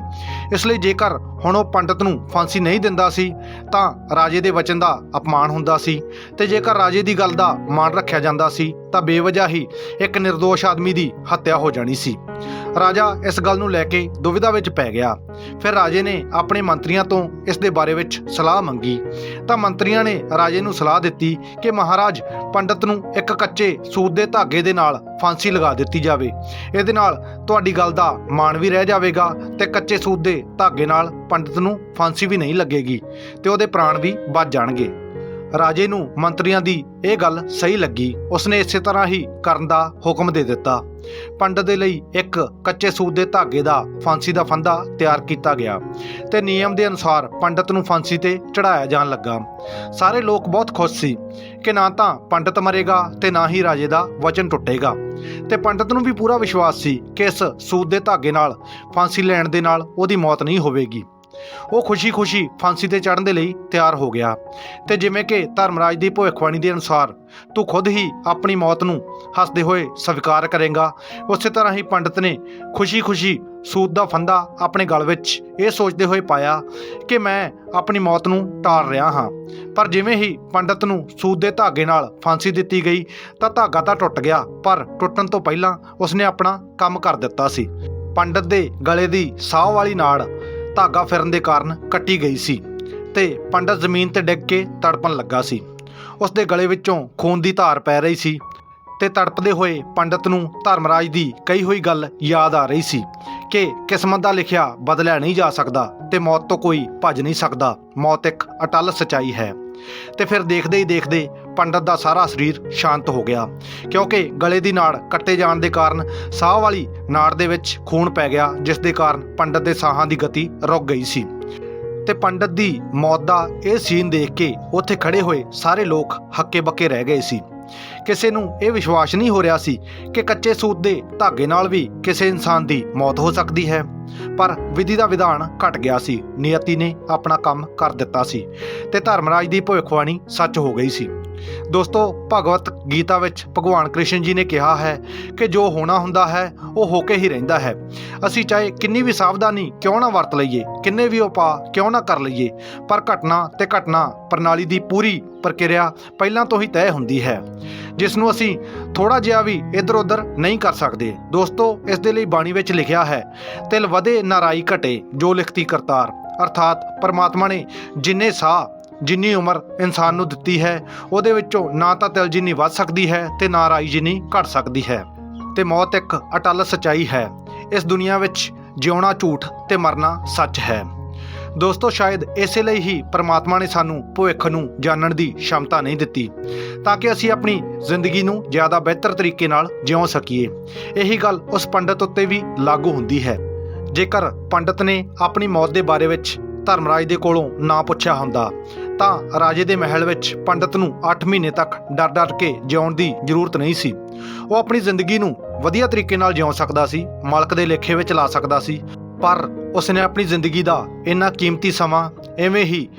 ਇਸ ਲਈ ਜੇਕਰ ਹੁਣ ਉਹ ਪੰਡਤ ਨੂੰ ਫਾਂਸੀ ਨਹੀਂ ਦਿੰਦਾ ਸੀ, ਤਾਂ ਰਾਜੇ ਦੇ ਵਚਨ ਦਾ ਅਪਮਾਨ ਹੁੰਦਾ ਸੀ ਤੇ ਜੇਕਰ ਰਾਜੇ ਦੀ ਗੱਲ ਦਾ ਮਾਣ ਰੱਖਿਆ ਜਾਂਦਾ ਸੀ, ਤਾਂ ਬੇਵਜ੍ਹਾ ਹੀ ਇੱਕ નિર્ਦੋਸ਼ ਆਦਮੀ ਦੀ ਹੱਤਿਆ ਹੋ ਜਾਣੀ ਸੀ। ਰਾਜਾ ਇਸ ਗੱਲ ਨੂੰ ਲੈ ਕੇ ਦੁਵਿਧਾ ਵਿੱਚ ਪੈ ਗਿਆ। ਫਿਰ ਰਾਜੇ ਨੇ ਆਪਣੇ ਮੰਤਰੀਆਂ ਤੋਂ ਇਸ ਦੇ ਬਾਰੇ ਵਿੱਚ ਸਲਾਹ ਮੰਗੀ। ਤਾਂ ਮੰਤਰੀਆਂ ਨੇ ਰਾਜੇ ਨੂੰ ਸਲਾਹ ਦਿੱਤੀ ਕਿ ਮਹਾਰਾਜ ਪੰਡਤ ਨੂੰ ਇੱਕ ਕੱਚੇ ਸੂਤ ਦੇ ਧਾਗੇ ਦੇ ਨਾਲ ਫਾਂਸੀ ਲਗਾ ਦਿੱਤੀ ਜਾਵੇ। ਇਹਦੇ ਨਾਲ ਤੁਹਾਡੀ ਗੱਲ ਦਾ ਮਾਣ ਵੀ ਰਹਿ ਜਾਵੇਗਾ ਤੇ ਕੱਚੇ ਸੂਤ ਦੇ ਧਾਗੇ ਨਾਲ ਪੰਡਤ ਨੂੰ ਫਾਂਸੀ ਵੀ ਨਹੀਂ ਲੱਗੇਗੀ ਤੇ ਉਹਦੇ ਪ੍ਰਾਣ ਵੀ ਬਚ ਜਾਣਗੇ। ਰਾਜੇ ਨੂੰ ਮੰਤਰੀਆਂ ਦੀ ਇਹ ਗੱਲ ਸਹੀ ਲੱਗੀ। ਉਸਨੇ ਇਸੇ ਤਰ੍ਹਾਂ ਹੀ ਕਰਨ ਦਾ ਹੁਕਮ ਦੇ ਦਿੱਤਾ। ਪੰਡਤ ਦੇ ਲਈ ਇੱਕ ਕੱਚੇ ਸੂਤ ਦੇ ਧਾਗੇ ਦਾ ਫਾਂਸੀ ਦਾ ਫੰਦਾ ਤਿਆਰ ਕੀਤਾ ਗਿਆ ਤੇ ਨਿਯਮ ਦੇ ਅਨੁਸਾਰ ਪੰਡਤ ਨੂੰ ਫਾਂਸੀ ਤੇ ਚੜਾਇਆ ਜਾਣ ਲੱਗਾ। ਸਾਰੇ ਲੋਕ ਬਹੁਤ ਖੁਸ਼ ਸੀ ਕਿ ਨਾ ਤਾਂ ਪੰਡਤ ਮਰੇਗਾ ਤੇ ਨਾ ਹੀ ਰਾਜੇ ਦਾ ਵਚਨ ਟੁੱਟੇਗਾ। ਤੇ ਪੰਡਤ ਨੂੰ ਵੀ ਪੂਰਾ ਵਿਸ਼ਵਾਸ ਸੀ ਕਿ ਇਸ ਸੂਤ ਦੇ ਧਾਗੇ ਨਾਲ ਫਾਂਸੀ ਲੈਣ ਦੇ ਨਾਲ ਉਹਦੀ ਮੌਤ ਨਹੀਂ ਹੋਵੇਗੀ। ਉਹ ਖੁਸ਼ੀ-ਖੁਸ਼ੀ ਫਾਂਸੀ ਤੇ ਚੜ੍ਹਨ ਦੇ ਲਈ ਤਿਆਰ ਹੋ ਗਿਆ ਤੇ ਜਿਵੇਂ ਕਿ ਧਰਮਰਾਜ ਦੀ ਭਵਿੱਖਬਾਣੀ ਦੇ ਅਨੁਸਾਰ ਤੂੰ ਖੁਦ ਹੀ ਆਪਣੀ ਮੌਤ ਨੂੰ ਹੱਸਦੇ ਹੋਏ ਸਵੀਕਾਰ ਕਰੇਗਾ। ਉਸੇ ਤਰ੍ਹਾਂ ਹੀ ਪੰਡਤ ਨੇ ਖੁਸ਼ੀ-ਖੁਸ਼ੀ ਸੂਤ ਦਾ ਫੰਦਾ ਆਪਣੇ ਗਲ ਵਿੱਚ ਇਹ ਸੋਚਦੇ ਹੋਏ ਪਾਇਆ ਕਿ ਮੈਂ ਆਪਣੀ ਮੌਤ ਨੂੰ ਟਾਲ ਰਿਹਾ ਹਾਂ। ਪਰ ਜਿਵੇਂ ਹੀ ਪੰਡਤ ਨੂੰ ਸੂਤ ਦੇ ਧਾਗੇ ਨਾਲ ਫਾਂਸੀ ਦਿੱਤੀ ਗਈ ਤਾਂ ਧਾਗਾ ਤਾਂ ਟੁੱਟ ਗਿਆ, ਪਰ ਟੁੱਟਣ ਤੋਂ ਪਹਿਲਾਂ ਉਸਨੇ ਆਪਣਾ ਕੰਮ ਕਰ ਦਿੱਤਾ ਸੀ। ਪੰਡਤ ਦੇ ਗਲੇ ਦੀ ਸਾਹ ਵਾਲੀ ਨਾੜ ਧਾਗਾ ਫਿਰਨ ਦੇ ਕਾਰਨ ਕੱਟੀ ਗਈ ਸੀ ਤੇ ਪੰਡਤ ਜ਼ਮੀਨ ਤੇ ਡਿੱਗ ਕੇ ਤੜਪਣ ਲੱਗਾ ਸੀ। ਉਸ ਦੇ ਗਲੇ ਵਿੱਚੋਂ ਖੂਨ ਦੀ ਧਾਰ ਪੈ ਰਹੀ ਸੀ ਤੇ ਤੜਪਦੇ ਹੋਏ ਪੰਡਤ ਨੂੰ ਧਰਮਰਾਜ ਦੀ ਕਹੀ ਹੋਈ ਗੱਲ ਯਾਦ ਆ ਰਹੀ ਸੀ ਕਿ ਕਿਸਮਤ ਦਾ ਲਿਖਿਆ ਬਦਲਿਆ ਨਹੀਂ ਜਾ ਸਕਦਾ ਤੇ ਮੌਤ ਤੋਂ ਕੋਈ ਭੱਜ ਨਹੀਂ ਸਕਦਾ। ਮੌਤ ਇੱਕ ਅਟਲ ਸਚਾਈ ਹੈ। ਤੇ ਫਿਰ ਦੇਖਦੇ ਹੀ ਦੇਖਦੇ ਪੰਡਤ ਦਾ ਸਾਰਾ ਸਰੀਰ ਸ਼ਾਂਤ ਹੋ ਗਿਆ, ਕਿਉਂਕਿ ਗਲੇ ਦੀ ਨਾੜ ਕੱਟੇ ਜਾਣ ਦੇ ਕਾਰਨ ਸਾਹ ਵਾਲੀ ਨਾੜ ਦੇ ਵਿੱਚ ਖੂਨ ਪੈ ਗਿਆ, ਜਿਸ ਦੇ ਕਾਰਨ ਪੰਡਤ ਦੇ ਸਾਹਾਂ ਦੀ ਗਤੀ ਰੁਕ ਗਈ ਸੀ। ਤੇ ਪੰਡਤ ਦੀ ਮੌਤ ਦਾ ਇਹ ਸੀਨ ਦੇਖ ਕੇ ਉੱਥੇ ਖੜੇ ਹੋਏ ਸਾਰੇ ਲੋਕ ਹੱਕੇ ਬੱਕੇ ਰਹਿ ਗਏ ਸੀ। ਕਿਸੇ ਨੂੰ ਇਹ ਵਿਸ਼ਵਾਸ ਨਹੀਂ ਹੋ ਰਿਹਾ ਸੀ ਕਿ ਕੱਚੇ ਸੂਤ ਦੇ ਧਾਗੇ ਨਾਲ ਵੀ ਕਿਸੇ ਇਨਸਾਨ ਦੀ ਮੌਤ ਹੋ ਸਕਦੀ ਹੈ। ਪਰ ਵਿਧੀ ਦਾ ਵਿਧਾਨ ਘਟ ਗਿਆ ਸੀ। ਨਿਯਤੀ ਨੇ ਆਪਣਾ ਕੰਮ ਕਰ ਦਿੱਤਾ ਸੀ ਤੇ ਧਰਮਰਾਜ ਦੀ ਭਵਿੱਖਬਾਣੀ ਸੱਚ ਹੋ ਗਈ ਸੀ। ਦੋਸਤੋ, ਭਗਵਤ ਗੀਤਾ ਵਿੱਚ ਭਗਵਾਨ ਕ੍ਰਿਸ਼ਨ ਜੀ ਨੇ ਕਿਹਾ ਹੈ ਕਿ ਜੋ ਹੋਣਾ ਹੁੰਦਾ ਹੈ, ਉਹ ਹੋ ਕੇ ਹੀ ਰਹਿੰਦਾ ਹੈ। ਅਸੀਂ ਚਾਹੇ ਕਿੰਨੀ ਵੀ ਸਾਵਧਾਨੀ ਕਿਉਂ ਨਾ ਵਰਤ ਲਈਏ, ਕਿੰਨੇ ਵੀ ਉਪਾਅ ਕਿਉਂ ਨਾ ਕਰ ਲਈਏ, ਪਰ ਘਟਨਾ ਤੇ ਘਟਨਾ ਪ੍ਰਣਾਲੀ ਦੀ ਪੂਰੀ ਪ੍ਰਕਿਰਿਆ ਪਹਿਲਾਂ ਤੋਂ ਹੀ ਤੈਅ ਹੁੰਦੀ ਹੈ ਜਿਸ ਨੂੰ ਅਸੀਂ ਥੋੜਾ ਜਿਹਾ ਵੀ ਇੱਧਰ ਉੱਧਰ ਨਹੀਂ ਕਰ ਸਕਦੇ। ਦੋਸਤੋ, ਇਸ ਦੇ ਲਈ ਬਾਣੀ ਵਿੱਚ ਲਿਖਿਆ ਹੈ, ਤਿਲ ਵਧੇ ਨਾਰਾਈ ਘਟੇ ਜੋ ਲਿਖਤੀ ਕਰਤਾਰ। ਅਰਥਾਤ ਪਰਮਾਤਮਾ ਨੇ ਜਿੰਨੇ ਸਾਹ ਜਿੰਨੀ ਉਮਰ ਇਨਸਾਨ ਨੂੰ ਦਿੱਤੀ ਹੈ, ਉਹਦੇ ਵਿੱਚੋਂ ਨਾ ਤਾਂ ਤਿਲ ਜਿੰਨੀ ਵੱਧ ਸਕਦੀ ਹੈ ਤੇ ਨਾ ਰਾਈ ਜਿੰਨੀ ਘਟ ਸਕਦੀ ਹੈ। ਤੇ ਮੌਤ ਇੱਕ ਅਟਲ ਸਚਾਈ ਹੈ। ਇਸ ਦੁਨੀਆ ਵਿੱਚ ਜਿਉਣਾ ਝੂਠ ਤੇ ਮਰਨਾ ਸੱਚ ਹੈ। ਦੋਸਤੋ, ਸ਼ਾਇਦ ਇਸੇ ਲਈ ਹੀ ਪ੍ਰਮਾਤਮਾ ਨੇ ਸਾਨੂੰ ਭਵਿੱਖ ਨੂੰ ਜਾਣਨ ਦੀ ਸ਼ਮਤਾ ਨਹੀਂ ਦਿੱਤੀ, ਤਾਂ ਕਿ ਅਸੀਂ ਆਪਣੀ ਜ਼ਿੰਦਗੀ ਨੂੰ ਜ਼ਿਆਦਾ ਬਿਹਤਰ ਤਰੀਕੇ ਨਾਲ ਜਿਉ ਸਕੀਏ। ਇਹੀ ਗੱਲ ਉਸ ਪੰਡਤ ਉੱਤੇ ਵੀ ਲਾਗੂ ਹੁੰਦੀ ਹੈ। ਜੇਕਰ ਪੰਡਤ ਨੇ ਆਪਣੀ ਮੌਤ ਦੇ ਬਾਰੇ ਵਿੱਚ ਧਰਮਰਾਜ ਦੇ ਕੋਲੋਂ ਨਾ ਪੁੱਛਿਆ ਹੁੰਦਾ ਤਾਂ ਰਾਜੇ ਦੇ ਮਹਿਲ ਵਿੱਚ ਪੰਡਤ ਨੂੰ 8 ਮਹੀਨੇ ਤੱਕ ਡਰ-ਡਰ ਕੇ ਜਿਉਣ ਦੀ ਜ਼ਰੂਰਤ ਨਹੀਂ ਸੀ। ਉਹ ਆਪਣੀ ਜ਼ਿੰਦਗੀ ਨੂੰ ਵਧੀਆ ਤਰੀਕੇ ਨਾਲ ਜਿਉ ਸਕਦਾ ਸੀ, ਮਾਲਕ ਦੇ ਲੇਖੇ ਵਿੱਚ ਲਾ ਸਕਦਾ ਸੀ, ਪਰ ਉਸਨੇ ਆਪਣੀ ਜ਼ਿੰਦਗੀ ਦਾ ਇੰਨਾ ਕੀਮਤੀ ਸਮਾਂ ਐਵੇਂ ਹੀ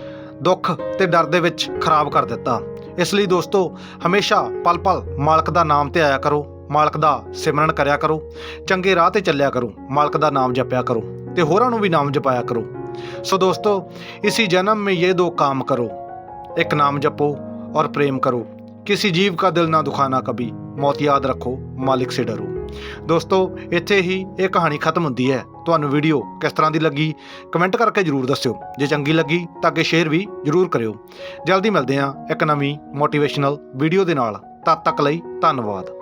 ਦੁੱਖ ਤੇ ਡਰ ਦੇ ਵਿੱਚ ਖਰਾਬ ਕਰ ਦਿੱਤਾ। ਇਸ ਲਈ ਦੋਸਤੋ, ਹਮੇਸ਼ਾ ਪਲ-ਪਲ ਮਾਲਕ ਦਾ ਨਾਮ ਤੇ ਆਇਆ ਕਰੋ, ਮਾਲਕ ਦਾ ਸਿਮਰਨ ਕਰਿਆ ਕਰੋ, ਚੰਗੇ ਰਾਹ ਤੇ ਚੱਲਿਆ ਕਰੋ, ਮਾਲਕ ਦਾ ਨਾਮ ਜਪਿਆ ਕਰੋ ਤੇ ਹੋਰਾਂ ਨੂੰ ਵੀ ਨਾਮ ਜਪਾਇਆ ਕਰੋ। सो दोस्तों इसी जन्म में ये दो काम करो एक नाम जपो और प्रेम करो किसी जीव का दिल ना दुखाना कभी ਮੌਤ ਯਾਦ ਰੱਖੋ, ਮਾਲਿਕ ਸੇ ਡਰੋ। ਦੋਸਤੋ, ਇੱਥੇ ਹੀ ਇਹ ਕਹਾਣੀ ਖਤਮ ਹੁੰਦੀ ਹੈ। ਤੁਹਾਨੂੰ ਵੀਡੀਓ ਕਿਸ ਤਰ੍ਹਾਂ ਦੀ ਲੱਗੀ, ਕਮੈਂਟ ਕਰਕੇ ਜਰੂਰ ਦੱਸਿਓ। ਜੇ ਚੰਗੀ ਲੱਗੀ, ਤਾਂ ਅੱਗੇ ਸ਼ੇਅਰ ਵੀ ਜਰੂਰ ਕਰਿਓ। ਜਲਦੀ ਮਿਲਦੇ ਹਾਂ ਇੱਕ ਨਵੀਂ ਮੋਟੀਵੇਸ਼ਨਲ ਵੀਡੀਓ ਦੇ ਨਾਲ। ਤਦ ਤੱਕ ਲਈ ਧੰਨਵਾਦ।